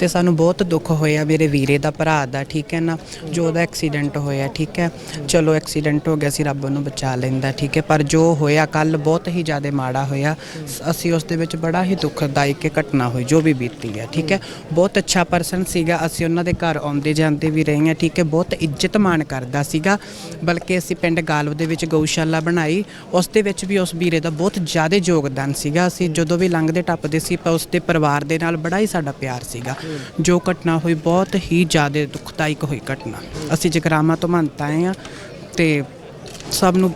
ਤੇ ਸਾਨੂੰ ਬਹੁਤ ਦੁੱਖ ਹੋਇਆ ਮੇਰੇ ਵੀਰੇ ਦਾ, ਭਰਾ ਦਾ, ਠੀਕ ਹੈ ਨਾ? ਜੋ ਉਹਦਾ ਐਕਸੀਡੈਂਟ ਹੋਇਆ, ਠੀਕ ਹੈ? ਚਲੋ ਐਕਸੀਡੈਂਟ ਹੋ ਗਿਆ ਸੀ ਰੱਬ ਉਹਨੂੰ ਬਚਾ ਲੈਂਦਾ, ਠੀਕ ਹੈ? ਪਰ ਜੋ ਹੋਇਆ ਕੱਲ ਬਹੁਤ ਹੀ ਜ਼ਿਆਦਾ ਮਾੜਾ ਹੋਇਆ। ਅਸੀਂ ਉਸ ਦੇ ਵਿੱਚ ਬੜਾ ਹੀ ਦੁੱਖਦਾਇਕ ਘਟਨਾ ਹੋਈ, ਜੋ ਵੀ ਬੀਤੀ ਹੈ, ਠੀਕ ਹੈ? ਬਹੁਤ ਅੱਛਾ ਪਰਸਨ ਸੀਗਾ, ਅਸੀਂ ਉਹਨਾਂ ਦੇ ਘਰ ਆਉਂਦੇ ਜਾਂਦੇ ਵੀ ਰਹੇ ਹਾਂ, ਠੀਕ ਹੈ? ਬਹੁਤ ਇੱਜ਼ਤ ਮਾਣ ਕਰਦਾ ਸੀਗਾ, ਬਲਕਿ ਅਸੀਂ ਪਿੰਡ ਗਾਲਵ ਦੇ ਵਿੱਚ ਗਊਸ਼ਾਲਾ ਬਣਾਈ, ਉਸ ਦੇ ਵਿੱਚ ਵੀ ਉਸ ਵੀਰੇ ਦਾ ਬਹੁਤ ਜ਼ਿਆਦਾ ਯੋਗਦਾਨ ਸੀਗਾ। ਅਸੀਂ ਜਦੋਂ ਵੀ ਲੰਘਦੇ ਟੱਪਦੇ ਸੀ, ਪਰ ਉਸ ਦੇ ਪਰਿਵਾਰ ਦੇ ਨਾਲ ਬੜਾ ਹੀ ਸਾਡਾ ਪਿਆਰ ਸੀ ਸੀਗਾ। ਜੋ ਘਟਨਾ ਹੋਈ ਬਹੁਤ ਹੀ ਜ਼ਿਆਦਾ ਦੁਖਦਾਇਕ ਹੋਈ ਘਟਨਾ। ਅਸੀਂ ਜਗਰਾਮਾ ਤੋਂ ਮੰਨਤ ਆਏ ਆ ਤੇ ਸਭ ਨੂੰ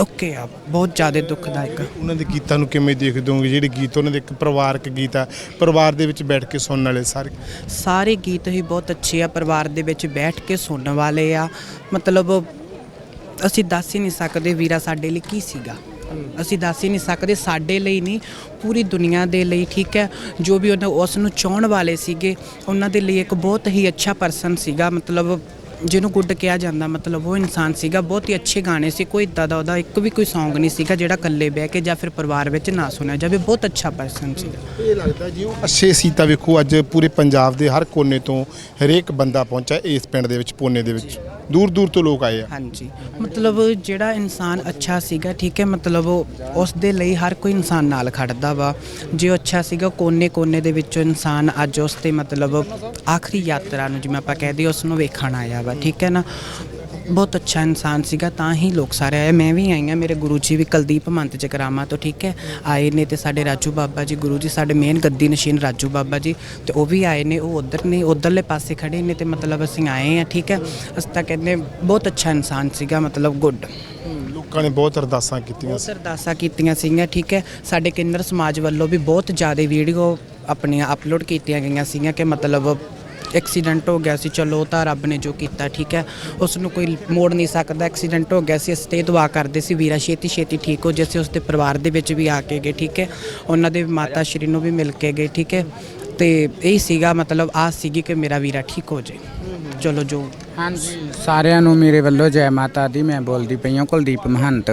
ਓਕੇ ਆ ਬਹੁਤ ਜ਼ਿਆਦਾ ਦੁਖਦਾਇਕ। ਉਹਨਾਂ ਦੇ ਗੀਤਾਂ ਨੂੰ ਕਿਵੇਂ ਦੇਖਦੇ ਹੋਗੇ ਜਿਹੜੇ ਗੀਤ ਉਹਨਾਂ ਦੇ ਇੱਕ ਪਰਿਵਾਰਕ ਗੀਤ ਆ ਪਰਿਵਾਰ ਦੇ ਵਿੱਚ ਬੈਠ ਕੇ ਸੁਣਨ ਵਾਲੇ ਸਾਰੇ? ਸਾਰੇ ਗੀਤ ਹੀ ਬਹੁਤ ਅੱਛੇ ਆ ਪਰਿਵਾਰ ਦੇ ਵਿੱਚ ਬੈਠ ਕੇ ਸੁਣਨ ਵਾਲੇ ਆ। ਮਤਲਬ ਅਸੀਂ ਦੱਸ ਹੀ ਨਹੀਂ ਸਕਦੇ ਵੀਰਾ ਸਾਡੇ ਲਈ ਕੀ ਸੀਗਾ। ਅਸੀਂ ਦੱਸ ਹੀ ਨਹੀਂ ਸਕਦੇ, ਸਾਡੇ ਲਈ ਨਹੀਂ, ਪੂਰੀ ਦੁਨੀਆ ਦੇ ਲਈ, ਠੀਕ ਹੈ? ਜੋ ਵੀ ਉਹਨਾਂ ਉਸ ਨੂੰ ਚਾਹਣ ਵਾਲੇ ਸੀਗੇ, ਉਹਨਾਂ ਦੇ ਲਈ ਇੱਕ ਬਹੁਤ ਹੀ ਅੱਛਾ ਪਰਸਨ ਸੀਗਾ, ਮਤਲਬ ਜਿਹਨੂੰ ਗੁੱਡ ਕਿਹਾ ਜਾਂਦਾ, ਮਤਲਬ ਉਹ ਇਨਸਾਨ ਸੀਗਾ, ਬਹੁਤ ਹੀ ਅੱਛੇ ਗਾਣੇ ਸੀ, ਕੋਈ ਇੱਦਾਂ ਦਾ ਉਹਦਾ ਇੱਕ ਵੀ ਕੋਈ Song ਨਹੀਂ ਸੀਗਾ ਜਿਹੜਾ ਇਕੱਲੇ ਬਹਿ ਕੇ ਜਾਂ ਫਿਰ ਪਰਿਵਾਰ ਵਿੱਚ ਨਾ ਸੁਣਿਆ ਜਾਵੇ, ਬਹੁਤ ਅੱਛਾ ਪਰਸਨ ਸੀਗਾ। ਇਹ ਲੱਗਦਾ ਜੀ ਉਹ ਅੱਛੇ ਸੀ ਤਾਂ ਵੇਖੋ, ਅੱਜ ਪੂਰੇ ਪੰਜਾਬ ਦੇ ਹਰ ਕੋਨੇ ਤੋਂ ਹਰੇਕ ਬੰਦਾ ਪਹੁੰਚਾ ਇਸ ਪਿੰਡ ਦੇ ਵਿੱਚ, ਪੋਨੇ ਦੇ ਵਿੱਚ। ਦੂਰ ਦੂਰ ਤੋਂ ਲੋਕ ਆਏ ਆ। ਹਾਂਜੀ। ਮਤਲਬ ਜਿਹੜਾ ਇਨਸਾਨ ਅੱਛਾ ਸੀਗਾ, ਠੀਕ ਹੈ, ਮਤਲਬ ਉਸ ਦੇ ਲਈ ਹਰ ਕੋਈ ਇਨਸਾਨ ਨਾਲ ਖੜਦਾ ਵਾ। ਜੇ ਉਹ ਅੱਛਾ ਸੀਗਾ ਕੋਨੇ-ਕੋਨੇ ਦੇ ਵਿੱਚੋਂ ਇਨਸਾਨ ਅੱਜ ਉਸ ਤੇ ਮਤਲਬ ਆਖਰੀ ਯਾਤਰਾ ਨੂੰ ਜਿਵੇਂ ਆਪਾਂ ਕਹਦੇ ਉਸ ਨੂੰ ਵੇਖਣ ਆਇਆ ਵਾ, ਠੀਕ ਹੈ ਨਾ? ਬਹੁਤ ਅੱਛਾ ਇਨਸਾਨ ਸੀਗਾ ਤਾਂ ਹੀ ਲੋਕ ਸਾਰੇ ਆਏ। ਮੈਂ ਵੀ ਆਈ ਹਾਂ ਮੇਰੇ ਗੁਰੂ ਜੀ ਵੀ ਕੁਲਦੀਪ ਮੰਤ ਜਗਰਾਮਾ ਤੋਂ ਠੀਕ ਹੈ? ਆਏ ਨੇ ਤੇ ਸਾਡੇ ਰਾਜੂ ਬਾਬਾ ਜੀ ਗੁਰੂ ਜੀ ਸਾਡੇ ਮੇਨ ਗੱਦੀ ਨਸ਼ੀਨ ਰਾਜੂ ਬਾਬਾ ਜੀ ਤੇ ਉਹ ਵੀ ਆਏ ਨੇ ਉਹ ਉਧਰ ਨੇ ਉਧਰਲੇ ਪਾਸੇ ਖੜੇ ਨੇ ਤੇ ਮਤਲਬ ਅਸੀਂ ਆਏ ਆ ਠੀਕ ਹੈ? ਅਸੀਂ ਤਾਂ ਕਹਿੰਦੇ ਬਹੁਤ ਅੱਛਾ ਇਨਸਾਨ ਸੀਗਾ ਮਤਲਬ ਗੁੱਡ ਲੋਕਾਂ ਨੇ ਬਹੁਤ ਅਰਦਾਸਾਂ ਕੀਤੀਆਂ ਬਹੁਤ ਅਰਦਾਸਾਂ ਕੀਤੀਆਂ ਸੀਗੀਆਂ ਠੀਕ ਹੈ? ਸਾਡੇ ਕਿੰਨਰ ਸਮਾਜ ਵੱਲੋਂ ਵੀ ਬਹੁਤ ਜ਼ਿਆਦਾ ਵੀਡੀਓ ਆਪਣੀਆਂ ਅਪਲੋਡ ਕੀਤੀਆਂ ਗਈਆਂ ਸੀਗੀਆਂ ਕਿ ਮਤਲਬ ਐਕਸੀਡੈਂਟ ਹੋ ਗਿਆ ਸੀ ਚਲੋ ਉਹ ਤਾਂ ਰੱਬ ਨੇ ਜੋ ਕੀਤਾ ਠੀਕ ਹੈ। ਉਸ ਨੂੰ ਕੋਈ ਮੋੜ ਨਹੀਂ ਸਕਦਾ ਐਕਸੀਡੈਂਟ ਹੋ ਗਿਆ ਸੀ ਅਸੀਂ ਤੇ ਇਹ ਦੁਆ ਕਰਦੇ ਸੀ ਵੀਰਾ ਛੇਤੀ ਛੇਤੀ ਠੀਕ ਹੋ ਜੇ ਅਸੀਂ ਉਸ ਦੇ ਪਰਿਵਾਰ ਦੇ ਵਿੱਚ ਵੀ ਆ ਕੇ ਗਏ ਠੀਕ ਹੈ। ਉਹਨਾਂ ਦੇ ਮਾਤਾ ਸ਼੍ਰੀ ਨੂੰ ਵੀ ਮਿਲ ਕੇ ਗਏ ਠੀਕ ਹੈ। ਤੇ ਇਹ ਸੀਗਾ ਮਤਲਬ ਆਸ ਸੀਗੀ ਕਿ ਮੇਰਾ ਵੀਰਾ ਠੀਕ ਹੋ ਜੇ। ਚਲੋ ਜੋ ਹਾਂਜੀ। ਸਾਰਿਆਂ ਨੂੰ ਮੇਰੇ ਵੱਲੋਂ ਜੈ ਮਾਤਾ ਦੀ ਮੈਂ ਬੋਲਦੀ ਪਈ ਹਾਂ ਕੁਲਦੀਪ ਮਹੰਤ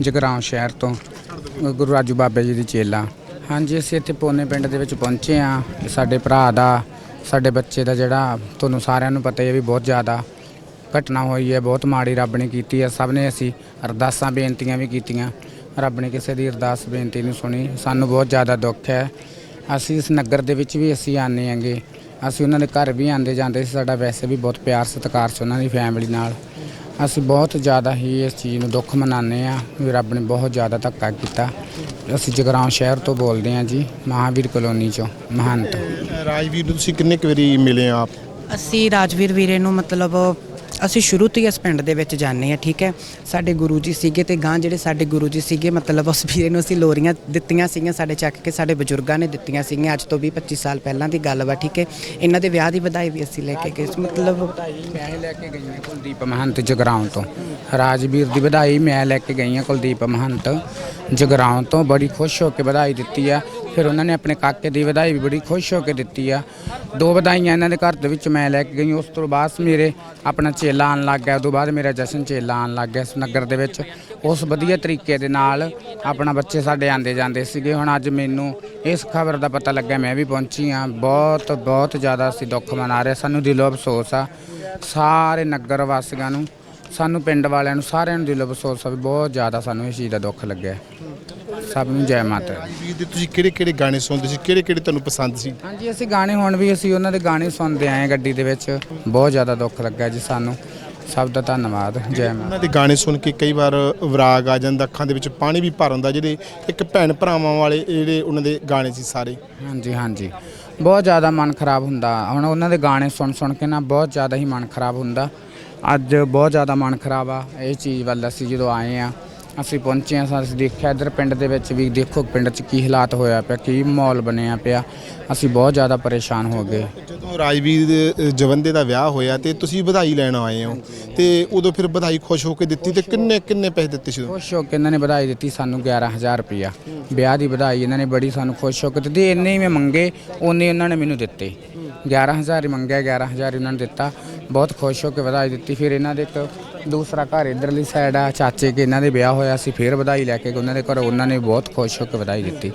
ਜਗਰਾਉਂ ਸ਼ਹਿਰ ਤੋਂ ਗੁਰੂ ਰਾਜੂ ਬਾਬੇ ਜੀ ਦੀ ਚੇਲਾ। ਹਾਂਜੀ ਅਸੀਂ ਇੱਥੇ ਪੋਨੇ ਪਿੰਡ ਦੇ ਵਿੱਚ ਪਹੁੰਚੇ ਹਾਂ ਸਾਡੇ ਭਰਾ ਦਾ ਸਾਡੇ ਬੱਚੇ ਦਾ ਜਿਹੜਾ ਤੁਹਾਨੂੰ ਸਾਰਿਆਂ ਨੂੰ ਪਤਾ ਹੀ ਹੈ ਵੀ ਬਹੁਤ ਜ਼ਿਆਦਾ ਘਟਨਾ ਹੋਈ ਹੈ, ਬਹੁਤ ਮਾੜੀ ਰੱਬ ਨੇ ਕੀਤੀ ਹੈ। ਸਭ ਨੇ ਅਸੀਂ ਅਰਦਾਸਾਂ, ਬੇਨਤੀਆਂ ਵੀ ਕੀਤੀਆਂ। ਰੱਬ ਨੇ ਕਿਸੇ ਦੀ ਅਰਦਾਸ, ਬੇਨਤੀ ਨਹੀਂ ਸੁਣੀ। ਸਾਨੂੰ ਬਹੁਤ ਜ਼ਿਆਦਾ ਦੁੱਖ ਹੈ। ਅਸੀਂ ਇਸ ਨਗਰ ਦੇ ਵਿੱਚ ਵੀ ਅਸੀਂ ਆਨੇ ਆਂਗੇ ਅਸੀਂ ਉਹਨਾਂ ਦੇ ਘਰ ਵੀ ਆਂਦੇ ਜਾਂਦੇ ਸੀ। ਸਾਡਾ ਵੈਸੇ ਵੀ ਬਹੁਤ ਪਿਆਰ, ਸਤਿਕਾਰ ਸੀ ਉਹਨਾਂ ਦੀ ਫੈਮਿਲੀ ਨਾਲ। ਅਸੀਂ ਬਹੁਤ ਜ਼ਿਆਦਾ ਹੀ ਇਸ ਚੀਜ਼ ਨੂੰ ਦੁੱਖ ਮਨਾਉਂਦੇ ਆ ਵੀ ਰੱਬ ਨੇ ਬਹੁਤ ਜ਼ਿਆਦਾ ਧੱਕਾ ਕੀਤਾ। ਅਸੀਂ ਜਗਰਾਉਂ ਸ਼ਹਿਰ ਤੋਂ ਬੋਲਦੇ ਹਾਂ ਜੀ ਮਹਾਵੀਰ ਕਲੋਨੀ ਚੋਂ ਮਹੰਤ। ਰਾਜਵੀਰ ਨੂੰ ਤੁਸੀਂ ਕਿੰਨੇ ਕੁ ਵਾਰੀ ਮਿਲੇ ਆ ਆਪ? ਅਸੀਂ ਰਾਜਵੀਰ ਵੀਰੇ ਨੂੰ ਮਤਲਬ ਅਸੀਂ ਸ਼ੁਰੂ ਤੋਂ ਹੀ ਇਸ ਪਿੰਡ ਦੇ ਵਿੱਚ ਜਾਂਦੇ ਆ ਠੀਕ ਹੈ। ਸਾਡੇ ਗੁਰੂ ਜੀ ਸੀਗੇ ਤੇ ਗਾਂ ਜਿਹੜੇ ਸਾਡੇ ਗੁਰੂ ਜੀ ਸੀਗੇ, ਮਤਲਬ ਉਸ ਵੀਰੇ ਨੂੰ ਅਸੀਂ ਲੋਰੀਆਂ ਦਿੱਤੀਆਂ ਸੀਗੀਆਂ ਸਾਡੇ ਚੱਕ ਕੇ, ਸਾਡੇ ਬਜ਼ੁਰਗਾਂ ਨੇ ਦਿੱਤੀਆਂ ਸੀਗੀਆਂ ਅੱਜ ਤੋਂ 20 25 ਸਾਲ ਪਹਿਲਾਂ ਦੀ ਗੱਲ ਵਾ, ਠੀਕ ਹੈ। ਇਹਨਾਂ ਦੇ ਵਿਆਹ ਦੀ ਵਧਾਈ ਵੀ ਅਸੀਂ ਲੈ ਕੇ ਗਏ ਸੀ। ਮਤਲਬ ਮੈਂ ਲੈ ਕੇ ਗਈ ਹਾਂ ਕੁਲਦੀਪ ਮਹੰਤ ਜਗਰਾਉਂ ਤੋਂ। ਰਾਜਵੀਰ ਦੀ ਵਧਾਈ ਮੈਂ ਲੈ ਕੇ ਗਈ ਹਾਂ ਕੁਲਦੀਪ ਮਹੰਤ ਜਗਰਾਉਂ ਤੋਂ, ਬੜੀ ਖੁਸ਼ ਹੋ ਕੇ ਵਧਾਈ ਦਿੱਤੀ ਆ। ਫਿਰ ਉਹਨਾਂ ਨੇ ਆਪਣੇ ਕਾਕੇ ਦੀ ਵਧਾਈ ਵੀ ਬੜੀ ਖੁਸ਼ ਹੋ ਕੇ ਦਿੱਤੀ ਆ। ਦੋ ਵਧਾਈਆਂ ਇਹਨਾਂ ਦੇ ਘਰ ਦੇ ਵਿੱਚ ਮੈਂ ਲੈ ਕੇ ਗਈ। ਉਸ ਤੋਂ ਬਾਅਦ ਮੇਰੇ ਆਪਣਾ ਚੇਲਾ ਆਉਣ ਲੱਗ ਗਿਆ। ਉਸ ਤੋਂ ਬਾਅਦ ਮੇਰਾ ਜਸ਼ਨ ਚੇਲਾ ਆਉਣ ਲੱਗ ਗਿਆ ਇਸ ਨਗਰ ਦੇ ਵਿੱਚ। ਉਸ ਵਧੀਆ ਤਰੀਕੇ ਦੇ ਨਾਲ ਆਪਣਾ ਬੱਚੇ ਸਾਡੇ ਆਂਦੇ ਜਾਂਦੇ ਸੀਗੇ। ਹੁਣ ਅੱਜ ਮੈਨੂੰ ਇਸ ਖਬਰ ਦਾ ਪਤਾ ਲੱਗਿਆ, ਮੈਂ ਵੀ ਪਹੁੰਚੀ ਆ ਬਹੁਤ ਬਹੁਤ ਜ਼ਿਆਦਾ ਅਸੀਂ ਦੁੱਖ ਮਨਾ ਰਹੇ ਸਾਨੂੰ ਦਿਲੋਂ ਅਫਸੋਸ ਆ। ਸਾਰੇ ਨਗਰ ਵਾਸੀਆਂ ਨੂੰ, ਸਾਨੂੰ ਪਿੰਡ ਵਾਲਿਆਂ ਨੂੰ ਸਾਰਿਆਂ ਨੂੰ ਦਿਲੋਂ ਅਫਸੋਸ ਆ ਵੀ ਬਹੁਤ ਜ਼ਿਆਦਾ ਸਾਨੂੰ ਇਸ ਚੀਜ਼ ਦਾ ਦੁੱਖ ਲੱਗਿਆ। ਸਭ ਨੂੰ ਜੈ ਮਾਤਾ ਦੀ। ਰਾਜਵੀਰ ਦੇ ਤੁਸੀਂ ਕਿਹੜੇ ਕਿਹੜੇ ਗਾਣੇ ਸੁਣਦੇ ਸੀ? ਕਿਹੜੇ ਕਿਹੜੇ ਤੁਹਾਨੂੰ ਪਸੰਦ ਸੀ? ਹਾਂਜੀ ਅਸੀਂ ਗਾਣੇ ਹੁਣ ਵੀ ਅਸੀਂ ਉਹਨਾਂ ਦੇ ਗਾਣੇ ਸੁਣਦੇ ਆਏ ਗੱਡੀ ਦੇ ਵਿੱਚ। ਬਹੁਤ ਜ਼ਿਆਦਾ ਦੁੱਖ ਲੱਗਾ ਜੀ ਸਾਨੂੰ। ਸਭ ਦਾ ਧੰਨਵਾਦ। ਜੈ ਮਾਤਾ ਉਹਨਾਂ ਦੇ ਗਾਣੇ ਸੁਣ ਕੇ ਕਈ ਵਾਰ ਵਿਰਾਗ ਆ ਜਾਂਦਾ ਅੱਖਾਂ ਦੇ ਵਿੱਚ ਪਾਣੀ ਵੀ ਭਰ ਆਉਂਦਾ ਜਿਹੜੇ ਇੱਕ ਭੈਣ ਭਰਾਵਾਂ ਵਾਲੇ ਜਿਹੜੇ ਉਹਨਾਂ ਦੇ ਗਾਣੇ ਸੀ ਸਾਰੇ। ਹਾਂਜੀ ਹਾਂਜੀ। ਬਹੁਤ ਜ਼ਿਆਦਾ ਮਨ ਖਰਾਬ ਹੁੰਦਾ। ਹੁਣ ਉਹਨਾਂ ਦੇ ਗਾਣੇ ਸੁਣ ਸੁਣ ਕੇ ਨਾ ਬਹੁਤ ਜ਼ਿਆਦਾ ਹੀ ਮਨ ਖਰਾਬ ਹੁੰਦਾ। ਅੱਜ ਬਹੁਤ ਜ਼ਿਆਦਾ ਮਨ ਖਰਾਬ ਆ। ਇਹ ਚੀਜ਼ ਵੱਲ ਅਸੀਂ ਜਦੋਂ ਆਏ ਆ ਅਸੀਂ ਪਹੁੰਚੇ ਆ ਅਸੀਂ ਦੇਖਿਆ ਇੱਧਰ ਪਿੰਡ ਦੇ ਵਿੱਚ ਵੀ ਦੇਖੋ ਪਿੰਡ 'ਚ ਕੀ ਹਾਲਾਤ ਹੋਇਆ ਪਿਆ ਕੀ ਮਾਹੌਲ ਬਣਿਆ ਪਿਆ। ਅਸੀਂ ਬਹੁਤ ਜ਼ਿਆਦਾ ਪਰੇਸ਼ਾਨ ਹੋ ਗਏ। ਜਦੋਂ ਰਾਜਵੀਰ ਦੇ, ਜਵੰਦੇ ਦਾ ਵਿਆਹ ਹੋਇਆ ਤੇ ਤੁਸੀਂ ਵਧਾਈ ਲੈਣ ਆਏ ਹੋ ਤੇ ਉਦੋਂ ਫਿਰ ਵਧਾਈ ਖੁਸ਼ ਹੋ ਕੇ ਦਿੱਤੀ ਤੇ ਕਿੰਨੇ ਕਿੰਨੇ ਪੈਸੇ ਦਿੱਤੇ ਸੀ? ਖੁਸ਼ ਹੋ ਕੇ ਇਹਨਾਂ ਨੇ ਵਧਾਈ ਦਿੱਤੀ ਸਾਨੂੰ 11000 ਰੁਪਇਆ। ਵਿਆਹ ਦੀ ਵਧਾਈ ਇਹਨਾਂ ਨੇ ਬੜੀ ਸਾਨੂੰ ਖੁਸ਼ ਹੋ ਕੇ ਦਿੱਤੀ। ਇੰਨੇ ਹੀ ਮੈਂ ਮੰਗੇ ਉਹਨੇ ਉਹਨਾਂ ਨੇ ਮੈਨੂੰ ਦਿੱਤੇ। 11000 ਹੀ ਮੰਗਿਆ 11000 ਇਹਨਾਂ ਨੇ ਦਿੱਤਾ। ਬਹੁਤ ਖੁਸ਼ ਹੋ ਕੇ ਵਧਾਈ ਦਿੱਤੀ। ਫਿਰ ਇਹਨਾਂ ਦੇ ਇੱਕ ਦੂਸਰਾ ਘਰ ਇਧਰਲੀ ਸਾਈਡ ਆ, ਚਾਚੇ ਕੇ ਇਹਨਾਂ ਦੇ ਵਿਆਹ ਹੋਇਆ ਸੀ, ਫਿਰ ਵਧਾਈ ਲੈ ਕੇ ਗਏ ਉਹਨਾਂ ਦੇ ਘਰ ਉਹਨਾਂ ਨੇ ਬਹੁਤ ਖੁਸ਼ ਹੋ ਕੇ ਵਧਾਈ ਦਿੱਤੀ।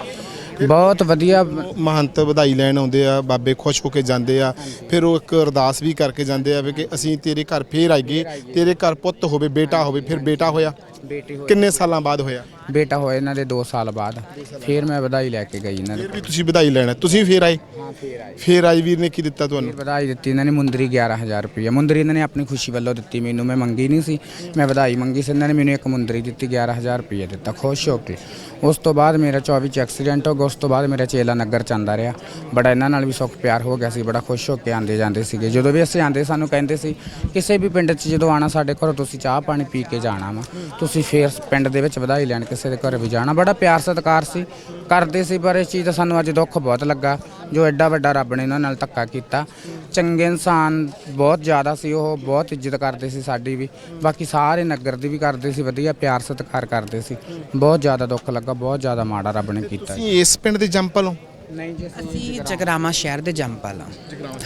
ਬਹੁਤ ਵਧੀਆ ਮਹੰਤ ਵਧਾਈ ਲੈਣ ਆਉਂਦੇ ਆ, ਬਾਬੇ ਖੁਸ਼ ਹੋ ਕੇ ਜਾਂਦੇ ਆ, ਫਿਰ ਉਹ ਇੱਕ ਅਰਦਾਸ ਵੀ ਕਰਕੇ ਜਾਂਦੇ ਆ ਵੀ ਕਿ ਅਸੀਂ ਤੇਰੇ ਘਰ ਫੇਰ ਆਈਏ, ਤੇਰੇ ਘਰ ਪੁੱਤ ਹੋਵੇ, ਬੇਟਾ ਹੋਵੇ, ਫਿਰ ਬੇਟਾ ਹੋਇਆ। ਬੇਟੀ ਹੋਈ ਕਿੰਨੇ ਸਾਲਾਂ ਬਾਅਦ ਹੋਇਆ? ਬੇਟਾ ਹੋਇਆ ਇਹਨਾਂ ਦੇ 2 ਸਾਲ ਬਾਅਦ। ਫਿਰ ਮੈਂ ਵਧਾਈ ਲੈ ਕੇ ਗਈ ਇਹਨਾਂ ਦੇ ਫਿਰ ਵੀ ਤੁਸੀਂ ਵਧਾਈ ਲੈਣਾ ਤੁਸੀਂ ਫੇਰ ਆਏ? ਹਾਂ ਫਿਰ ਆਈ ਫੇਰ ਰਾਜਵੀਰ ਨੇ ਕੀ ਦਿੱਤਾ ਤੁਹਾਨੂੰ? ਵਧਾਈ ਦਿੱਤੀ ਇਹਨਾਂ ਨੇ ਮੁੰਦਰੀ 11000 ਰੁਪਏ ਮੁੰਦਰੀ ਇਹਨਾਂ ਨੇ ਆਪਣੀ ਖੁਸ਼ੀ ਵੱਲੋਂ ਦਿੱਤੀ ਮੈਨੂੰ। ਮੈਂ ਮੰਗੀ ਨਹੀਂ ਸੀ। ਮੈਂ ਵਧਾਈ ਮੰਗੀ ਸੀ। ਇਹਨਾਂ ਨੇ ਮੈਨੂੰ ਇੱਕ ਮੁੰਦਰੀ ਦਿੱਤੀ 11000 ਰੁਪਏ ਦਿੱਤਾ। ਖੁਸ਼ ਹੋ ਕੇ। ਉਸ ਤੋਂ ਬਾਅਦ ਮੇਰਾ 24 ਚ ਐਕਸੀਡੈਂਟ ਹੋ ਗਿਆ। ਉਸ ਤੋਂ ਬਾਅਦ ਮੇਰਾ ਚੇਲਾ ਨਗਰ ਚ ਆਂਦਾ ਰਿਹਾ। ਬੜਾ ਇਹਨਾਂ ਨਾਲ ਵੀ ਸੁੱਖ ਪਿਆਰ ਹੋ ਗਿਆ ਸੀ। ਬੜਾ ਖੁਸ਼ ਹੋ ਕੇ ਆਂਦੇ ਜਾਂਦੇ ਸੀਗੇ। ਜਦੋਂ ਵੀ ਅਸੀਂ ਆਂਦੇ ਸਾਨੂੰ ਕਹਿੰਦੇ ਸੀ ਕਿਸੇ ਵੀ ਪਿੰਡ 'ਚ ਜਦੋਂ ਆਣਾ ਸਾਡੇ ਘਰੋਂ ਤੁਸੀਂ ਚਾਹ ਪਾਣੀ ਪੀ ਕੇ ਜਾਣਾ ਵਾ। ਤੁਸੀਂ ਫੇਰ ਪਿੰਡ ਦੇ ਵਿੱਚ ਵਧਾਈ ਲੈਣ ਕਿਸੇ ਦੇ ਘਰ ਵੀ ਜਾਣਾ। ਬੜਾ ਪਿਆਰ ਸਤਿਕਾਰ ਸੀ। ਕਰਦੇ ਸੀ, ਪਰ ਇਸ ਚੀਜ਼ ਦਾ ਸਾਨੂੰ ਅੱਜ ਦੁੱਖ ਬਹੁਤ ਲੱਗਾ। ਜੋ ਐਡਾ ਵੱਡਾ ਰੱਬ ਨੇ ਇਹਨਾਂ ਨਾਲ ਧੱਕਾ ਕੀਤਾ। ਚੰਗੇ ਇਨਸਾਨ ਬਹੁਤ ਜ਼ਿਆਦਾ ਸੀ, ਉਹ ਬਹੁਤ ਇੱਜ਼ਤ ਕਰਦੇ ਸੀ ਸਾਡੀ ਵੀ। ਬਾਕੀ ਸਾਰੇ ਨਗਰ ਦੀ ਵੀ ਕਰਦੇ ਸੀ, ਵਧੀਆ ਪਿਆਰ ਸਤਿਕਾਰ ਕਰਦੇ ਸੀ। ਬਹੁਤ ਜ਼ਿਆਦਾ ਦੁੱਖ ਲੱਗਾ, ਬਹੁਤ ਜ਼ਿਆਦਾ ਮਾੜਾ ਰੱਬ ਨੇ ਕੀਤਾ ਤੁਸੀਂ ਇਸ ਪਿੰਡ ਦੇ ਜੰਪਲ ਹੋ? ਨਹੀਂ ਜੀ ਅਸੀਂ ਜਗਰਾਮਾ ਸ਼ਹਿਰ ਦੇ ਜੰਪਲ ਹਾਂ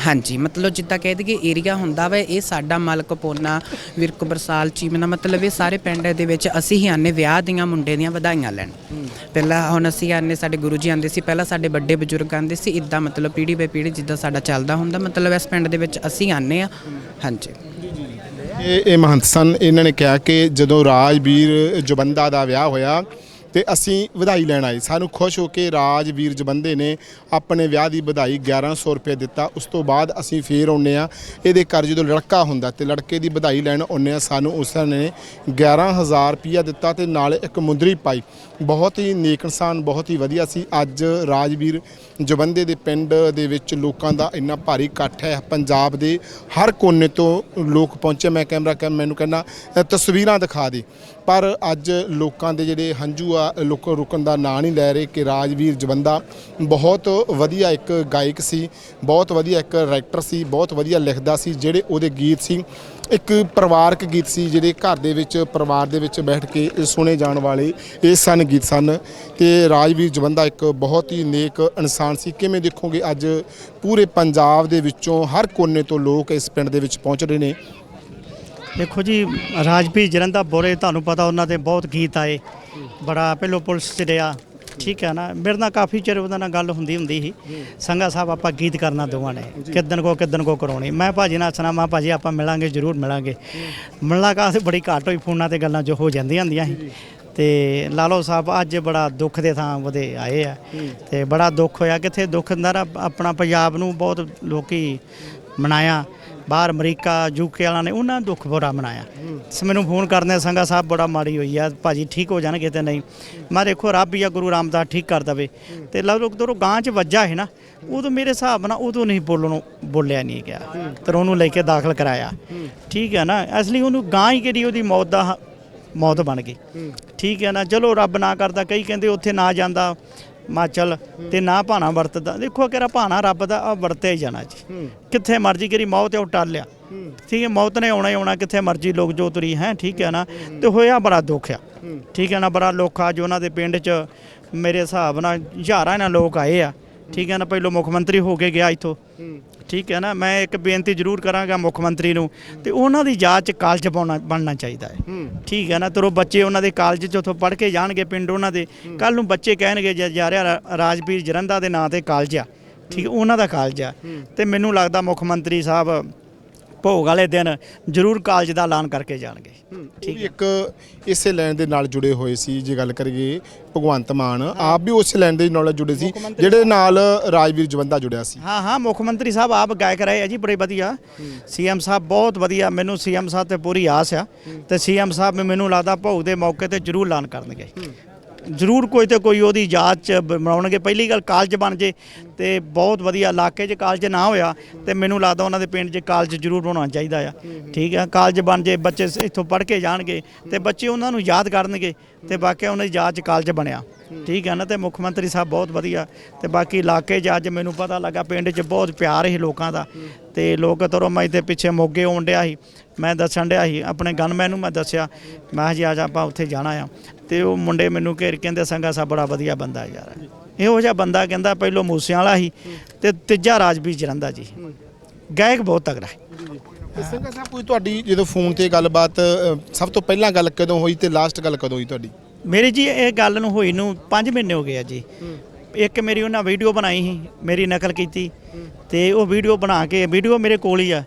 ਹਾਂਜੀ ਮਤਲਬ ਜਿੱਦਾਂ ਕਹਿ ਦਈਏ ਏਰੀਆ ਹੁੰਦਾ ਵਾ ਇਹ ਸਾਡਾ ਮਲਕ ਪੋਨਾ ਵਿਰਕ ਬਰਸਾਲ ਚੀਮਨਾ ਮਤਲਬ ਇਹ ਸਾਰੇ ਪਿੰਡ ਦੇ ਵਿੱਚ ਅਸੀਂ ਹੀ ਆਨੇ ਵਿਆਹ ਦੀਆਂ ਮੁੰਡੇ ਦੀਆਂ ਵਧਾਈਆਂ ਲੈਣ। ਪਹਿਲਾਂ ਹੁਣ ਅਸੀਂ ਆਨੇ ਸਾਡੇ ਗੁਰੂ ਜੀ ਆਂਦੇ ਸੀ ਪਹਿਲਾਂ ਸਾਡੇ ਵੱਡੇ ਬਜ਼ੁਰਗ ਆਂਦੇ ਸੀ ਇਦਾਂ ਮਤਲਬ ਪੀੜ੍ਹੀ ਬੇ ਪੀੜ੍ਹੀ ਜਿੱਦਾਂ ਸਾਡਾ ਚੱਲਦਾ ਹੁੰਦਾ ਮਤਲਬ ਇਸ ਪਿੰਡ ਦੇ ਵਿੱਚ ਅਸੀਂ ਆਨੇ ਆ। ਹਾਂਜੀ। ਇਹ ਇਹ ਮਹੰਤ ਸਨ ਇਹਨਾਂ ਨੇ ਕਿਹਾ ਕਿ ਜਦੋਂ ਰਾਜਵੀਰ ਜਵੰਦਾ ਦਾ ਵਿਆਹ ਹੋਇਆ ਤੇ ਅਸੀਂ ਵਧਾਈ ਲੈਣ ਆਏ। ਸਾਨੂੰ ਖੁਸ਼ ਹੋ ਕੇ ਰਾਜਵੀਰ ਜਵੰਦੇ ਨੇ ਆਪਣੇ ਵਿਆਹ ਦੀ ਵਧਾਈ 1100 ਰੁਪਏ ਦਿੱਤਾ। ਉਸ ਤੋਂ ਬਾਅਦ ਅਸੀਂ ਫੇਰ ਆਉਂਦੇ ਆ ਇਹਦੇ ਘਰ ਜਦੋਂ ਲੜਕਾ ਹੁੰਦਾ ਤੇ ਲੜਕੇ ਦੀ ਵਧਾਈ ਲੈਣ ਆਉਂਦੇ ਆ ਸਾਨੂੰ ਉਸ ਨੇ 11000 ਰੁਪਇਆ ਦਿੱਤਾ ਤੇ ਨਾਲ ਇੱਕ ਮੁੰਦਰੀ ਪਾਈ। ਬਹੁਤ ਹੀ ਨੇਕ ਇਨਸਾਨ, ਬਹੁਤ ਹੀ ਵਧੀਆ ਸੀ। ਅੱਜ ਰਾਜਵੀਰ ਜਵੰਦੇ ਦੇ ਪਿੰਡ ਦੇ ਵਿੱਚ ਲੋਕਾਂ ਦਾ ਇੰਨਾ ਭਾਰੀ ਇਕੱਠ ਹੈ। ਪੰਜਾਬ ਦੇ ਹਰ ਕੋਨੇ ਤੋਂ ਲੋਕ ਪਹੁੰਚੇ। ਮੈਂ ਕੈਮਰਾ ਕੈਮ, ਮੈਨੂੰ ਕਹਿੰਦਾ ਤਸਵੀਰਾਂ ਦਿਖਾ ਦੇ। ਪਰ ਅੱਜ ਲੋਕਾਂ ਦੇ ਜਿਹੜੇ ਹੰਝੂ ਆ, ਲੋਕ ਰੁਕਣ ਦਾ ਨਾਂ ਨਹੀਂ ਲੈ ਰਹੇ ਕਿ ਰਾਜਵੀਰ ਜਵੰਦਾ ਬਹੁਤ ਵਧੀਆ ਇੱਕ ਗਾਇਕ ਸੀ, ਬਹੁਤ ਵਧੀਆ ਇੱਕ ਰਾਈਟਰ ਸੀ, ਬਹੁਤ ਵਧੀਆ ਲਿਖਦਾ ਸੀ, ਜਿਹੜੇ ਉਹਦੇ ਗੀਤ ਸੀ, ਇੱਕ ਪਰਿਵਾਰਕ ਗੀਤ ਸੀ, ਜਿਹੜੇ ਘਰ ਦੇ ਵਿੱਚ, ਪਰਿਵਾਰ ਦੇ ਵਿੱਚ ਬੈਠ ਕੇ ਸੁਣੇ ਜਾਣ ਵਾਲੇ ਇਹ ਸਨ ਗੀਤ ਸਨ। ਤੇ ਰਾਜਵੀਰ ਜਵੰਦਾ ਇੱਕ ਬਹੁਤ ਹੀ ਨੇਕ ਇਨਸਾਨ ਸੀ। ਕਿਵੇਂ ਦੇਖੋਗੇ ਅੱਜ ਪੂਰੇ ਪੰਜਾਬ ਦੇ ਵਿੱਚੋਂ ਹਰ ਕੋਨੇ ਤੋਂ ਲੋਕ ਇਸ ਪਿੰਡ ਦੇ ਵਿੱਚ ਪਹੁੰਚ ਰਹੇ ਨੇ? ਦੇਖੋ ਜੀ ਰਾਜਪੀਰ ਜਰੰਦਾ ਬੋਰੇ ਤੁਹਾਨੂੰ ਪਤਾ ਉਹਨਾਂ ਦੇ ਬਹੁਤ ਗੀਤ ਆਏ। ਬੜਾ ਪਹਿਲੋਂ ਪੁਲਿਸ ਚ ਰਿਹਾ ਠੀਕ ਹੈ ਨਾ? ਮੇਰੇ ਨਾਲ ਕਾਫੀ ਚਿਰ ਉਹਦਾ ਨਾਲ ਗੱਲ ਹੁੰਦੀ ਹੁੰਦੀ ਸੀ। ਸੰਗਾ ਸਾਹਿਬ ਆਪਾਂ ਗੀਤ ਕਰਨਾ ਦੋਵਾਂ ਨੇ ਕਿਦਨ ਕੋ ਕਿਦਨ ਕੋ ਕਰਾਉਣੀ। ਮੈਂ ਭਾਜੀ ਨਾਲ ਸੁਣਾ ਮੈਂ ਭਾਜੀ ਆਪਾਂ ਮਿਲਾਂਗੇ ਜ਼ਰੂਰ ਮਿਲਾਂਗੇ। ਮੁਲਾਕਾਤ ਬੜੀ ਘੱਟ ਹੋਈ ਫੋਨਾਂ ਤੇ ਗੱਲਾਂ ਜੋ ਹੋ ਜਾਂਦੀਆਂ ਹੁੰਦੀਆਂ ਸੀ। ਤੇ ਲਾਲੋ ਸਾਹਿਬ ਅੱਜ ਬੜਾ ਦੁੱਖ ਦੇ ਥਾਂ ਉਹਦੇ ਆਏ ਆ। ਤੇ ਬੜਾ ਦੁੱਖ ਹੋਇਆ ਕਿੱਥੇ ਦੁੱਖ ਹੁੰਦਾ ਨਾ ਆਪਣਾ ਪੰਜਾਬ ਨੂੰ ਬਹੁਤ ਲੋਕੀ ਮਨਾਇਆ। ਬਾਹਰ ਅਮਰੀਕਾ ਯੂਕੇ ਵਾਲਿਆਂ ਨੇ ਉਹਨਾਂ ਦੁੱਖ ਬੜਾ ਮਨਾਇਆ। ਸ ਮੈਨੂੰ ਫੋਨ ਕਰਦੇ ਸੰਗਾ ਸਾਹਿਬ ਬੜਾ ਮਾੜੀ ਹੋਈ ਆ, ਭਾਜੀ ਠੀਕ ਹੋ ਜਾਣਗੇ ਤੇ ਨਹੀਂ। ਮੈਂ ਦੇਖੋ, ਰੱਬ ਹੀ ਆ, ਗੁਰੂ ਰਾਮਦਾਸ ਠੀਕ ਕਰ ਦਵੇ। ਤੇ ਲਵ ਲੋਕ ਜਦੋਂ ਗਾਂ ਚ ਵੱਜਾ ਹੈ ਨਾ, ਉਦੋਂ ਮੇਰੇ ਹਿਸਾਬ ਨਾਲ ਉਦੋਂ ਨਹੀਂ ਬੋਲਣੋਂ ਬੋਲਿਆ ਨਹੀਂ ਗਿਆ। ਤੇ ਉਹਨੂੰ ਲੈ ਕੇ ਦਾਖਲ ਕਰਾਇਆ। ਠੀਕ ਹੈ ਨਾ? ਇਸ ਲਈ ਉਹਨੂੰ ਗਾਂ ਹੀ ਕਿਹੜੀ ਉਹਦੀ ਮੌਤ ਦਾ ਮੌਤ ਬਣ ਗਈ। ਠੀਕ ਹੈ ਨਾ? ਚਲੋ, ਰੱਬ ਨਾ ਕਰਦਾ, ਕਈ ਕਹਿੰਦੇ ਉੱਥੇ ਨਾ ਜਾਂਦਾ। ਹਿਮਾਚਲ ਤੇ ਨਾ ਭਾਣਾ ਵਰਤਦਾ। ਦੇਖੋ ਕਿਹੜਾ ਭਾਣਾ ਰੱਬ ਦਾ ਆ ਵਰਤਿਆ ਹੀ ਜਾਣਾ ਜੀ। ਕਿੱਥੇ ਮਰਜ਼ੀ ਕਰੀ ਮੌਤ ਹੈ ਉਹ ਟਾਲਿਆ ਠੀਕ ਹੈ ਮੌਤ ਨੇ ਆਉਣਾ ਹੀ ਆਉਣਾ ਕਿੱਥੇ ਮਰਜ਼ੀ ਲੋਕ ਜੋ ਤੁਰੀ ਹੈ ਠੀਕ ਹੈ ਨਾ। ਤੇ ਹੋਇਆ ਬੜਾ ਦੁੱਖ ਆ। ਠੀਕ ਹੈ ਨਾ ਬੜਾ ਲੋਕ ਅੱਜ ਉਹਨਾਂ ਦੇ ਪਿੰਡ 'ਚ ਮੇਰੇ ਹਿਸਾਬ ਨਾਲ ਹਜ਼ਾਰਾਂ ਇਹਨਾਂ ਲੋਕ ਆਏ ਆ। ਠੀਕ ਹੈ ਨਾ ਪਹਿਲੋਂ ਮੁੱਖ ਮੰਤਰੀ ਹੋ ਕੇ ਗਿਆ ਇੱਥੋਂ। ਠੀਕ ਹੈ ਨਾ ਮੈਂ ਇੱਕ ਬੇਨਤੀ ਜ਼ਰੂਰ ਕਰਾਂਗਾ ਮੁੱਖ ਮੰਤਰੀ ਨੂੰ ਤੇ ਉਹਨਾਂ ਦੀ ਯਾਦ ਚ ਕਾਲਜ ਪਾਉਣਾ ਬਣਨਾ ਚਾਹੀਦਾ ਹੈ। ਠੀਕ ਹੈ ਨਾ ਤਰੋ ਬੱਚੇ ਉਹਨਾਂ ਦੇ ਕਾਲਜ ਚ ਉੱਥੋਂ ਪੜ੍ਹ ਕੇ ਜਾਣਗੇ ਪਿੰਡ ਉਹਨਾਂ ਦੇ। ਕੱਲ ਨੂੰ ਬੱਚੇ ਕਹਿਣਗੇ ਜੇ ਰਿਹਾ ਰਾਜਵੀਰ ਜਰੰਦਾ ਦੇ ਨਾਂ ਤੇ ਕਾਲਜ ਆ। ਠੀਕ ਉਹਨਾਂ ਦਾ ਕਾਲਜ ਆ। ਤੇ ਮੈਨੂੰ ਲੱਗਦਾ ਮੁੱਖ ਮੰਤਰੀ ਸਾਹਿਬ ਭੋਗ ਵਾਲੇ ਦਿਨ ਜ਼ਰੂਰ ਕਾਲਜ ਦਾ ਐਲਾਨ ਕਰਕੇ ਜਾਣਗੇ। ਵੀ ਇੱਕ ਇਸੇ ਲਾਈਨ ਦੇ ਨਾਲ ਜੁੜੇ ਹੋਏ ਸੀ ਜੇ ਗੱਲ ਕਰੀਏ ਭਗਵੰਤ ਮਾਨ ਆਪ ਵੀ ਉਸੇ ਲਾਈਨ ਦੇ ਨਾਲ ਜੁੜੇ ਸੀ ਜਿਹੜੇ ਨਾਲ ਰਾਜਵੀਰ ਜਵੰਦਾ ਜੁੜਿਆ ਸੀ। ਹਾਂ ਹਾਂ ਮੁੱਖ ਮੰਤਰੀ ਸਾਹਿਬ ਆਪ ਗਾਇਕ ਰਹੇ ਆ ਜੀ ਬੜੇ ਵਧੀਆ। ਸੀਐਮ ਸਾਹਿਬ ਬਹੁਤ ਵਧੀਆ ਮੈਨੂੰ ਸੀਐਮ ਸਾਹਿਬ ਤੇ ਪੂਰੀ ਆਸ ਆ ਤੇ ਸੀਐਮ ਸਾਹਿਬ ਮੈਨੂੰ ਲੱਗਦਾ ਭੋਗ ਦੇ ਮੌਕੇ ਤੇ ਜ਼ਰੂਰ ਐਲਾਨ ਕਰਨਗੇ। ਜ਼ਰੂਰ ਕੋਈ ਤੇ ਕੋਈ ਉਹਦੀ ਯਾਦ ਚ ਬਣਾਉਣਗੇ। ਪਹਿਲੀ ਗੱਲ ਕਾਲਜ ਬਣ ਜੇ ਤੇ ਬਹੁਤ ਵਧੀਆ ਇਲਾਕੇ 'ਚ ਕਾਲਜ ਨਾ ਹੋਇਆ ਤੇ ਮੈਨੂੰ ਲੱਗਦਾ ਉਹਨਾਂ ਦੇ ਪਿੰਡ 'ਚ ਕਾਲਜ ਜ਼ਰੂਰ ਹੋਣਾ ਚਾਹੀਦਾ ਆ। ਠੀਕ ਆ? ਕਾਲਜ ਬਣ ਜੇ, ਬੱਚੇ ਇੱਥੋਂ ਪੜ੍ਹ ਕੇ ਜਾਣਗੇ ਤੇ ਬੱਚੇ ਉਹਨਾਂ ਨੂੰ ਯਾਦ ਕਰਨਗੇ ਤੇ ਬਾਕੀ ਉਹਨਾਂ ਦੀ ਯਾਦ 'ਚ ਕਾਲਜ ਬਣਿਆ। ਠੀਕ ਹੈ ਨਾ? ਤੇ ਮੁੱਖ ਮੰਤਰੀ ਸਾਹਿਬ ਬਹੁਤ ਵਧੀਆ ਤੇ ਬਾਕੀ ਇਲਾਕੇ 'ਚ ਅੱਜ ਮੈਨੂੰ ਪਤਾ ਲੱਗਾ ਪਿੰਡ 'ਚ ਬਹੁਤ ਪਿਆਰ ਸੀ ਲੋਕਾਂ ਦਾ ਤੇ ਲੋਕ ਤਰੋ ਮੈਂ ਤੇ ਪਿੱਛੇ ਮੋਗੇ ਆਉਣ ਡਿਆ ਸੀ। ਮੈਂ ਦੱਸਣ ਡਿਆ ਸੀ ਆਪਣੇ ਗਨਮੈਨ ਨੂੰ ਮੈਂ ਦੱਸਿਆ ਮੈਂ ਜੀ ਅੱਜ ਆਪਾਂ ਉੱਥੇ ਜਾਣਾ ਆ। ਤੇ ਉਹ ਮੁੰਡੇ ਮੈਨੂੰ ਘੇਰ ਕੇ ਕਹਿੰਦੇ ਸੰਗਾ ਸਾਹਿਬ ਬੜਾ ਵਧੀਆ ਬੰਦਾ ਯਾਰ। ਇਹੋ ਜਿਹਾ ਬੰਦਾ ਕਹਿੰਦਾ ਪਹਿਲੋਂ ਮੂਸਿਆਂ ਵਾਲਾ ਸੀ ਤੇ ਤੀਜਾ ਰਾਜਵੀਰ ਜਰੰਦਾ ਜੀ। ਗਾਇਕ ਬਹੁਤ ਤਗੜਾ ਹੈ। ਸਿੰਘਾ ਸਾਹਿਬ ਕੋਈ ਤੁਹਾਡੀ ਜਦੋਂ ਫੋਨ ਤੇ ਗੱਲਬਾਤ ਅ, ਸਭ ਤੋਂ ਪਹਿਲਾਂ ਗੱਲ ਕਦੋਂ ਹੋਈ ਤੇ ਲਾਸਟ ਗੱਲ ਕਦੋਂ ਹੋਈ ਤੁਹਾਡੀ? ਮੇਰੀ ਜੀ ਇਹ ਗੱਲ ਨੂੰ ਹੋਈ ਨੂੰ 5 ਮਹੀਨੇ ਹੋ ਗਏ ਆ ਜੀ। ਇੱਕ ਮੇਰੀ ਉਹਨਾਂ ਵੀਡੀਓ ਬਣਾਈ ਸੀ ਮੇਰੀ ਨਕਲ ਕੀਤੀ। ਤੇ ਉਹ ਵੀਡੀਓ ਬਣਾ ਕੇ ਵੀਡੀਓ ਮੇਰੇ ਕੋਲ ਹੀ ਆ।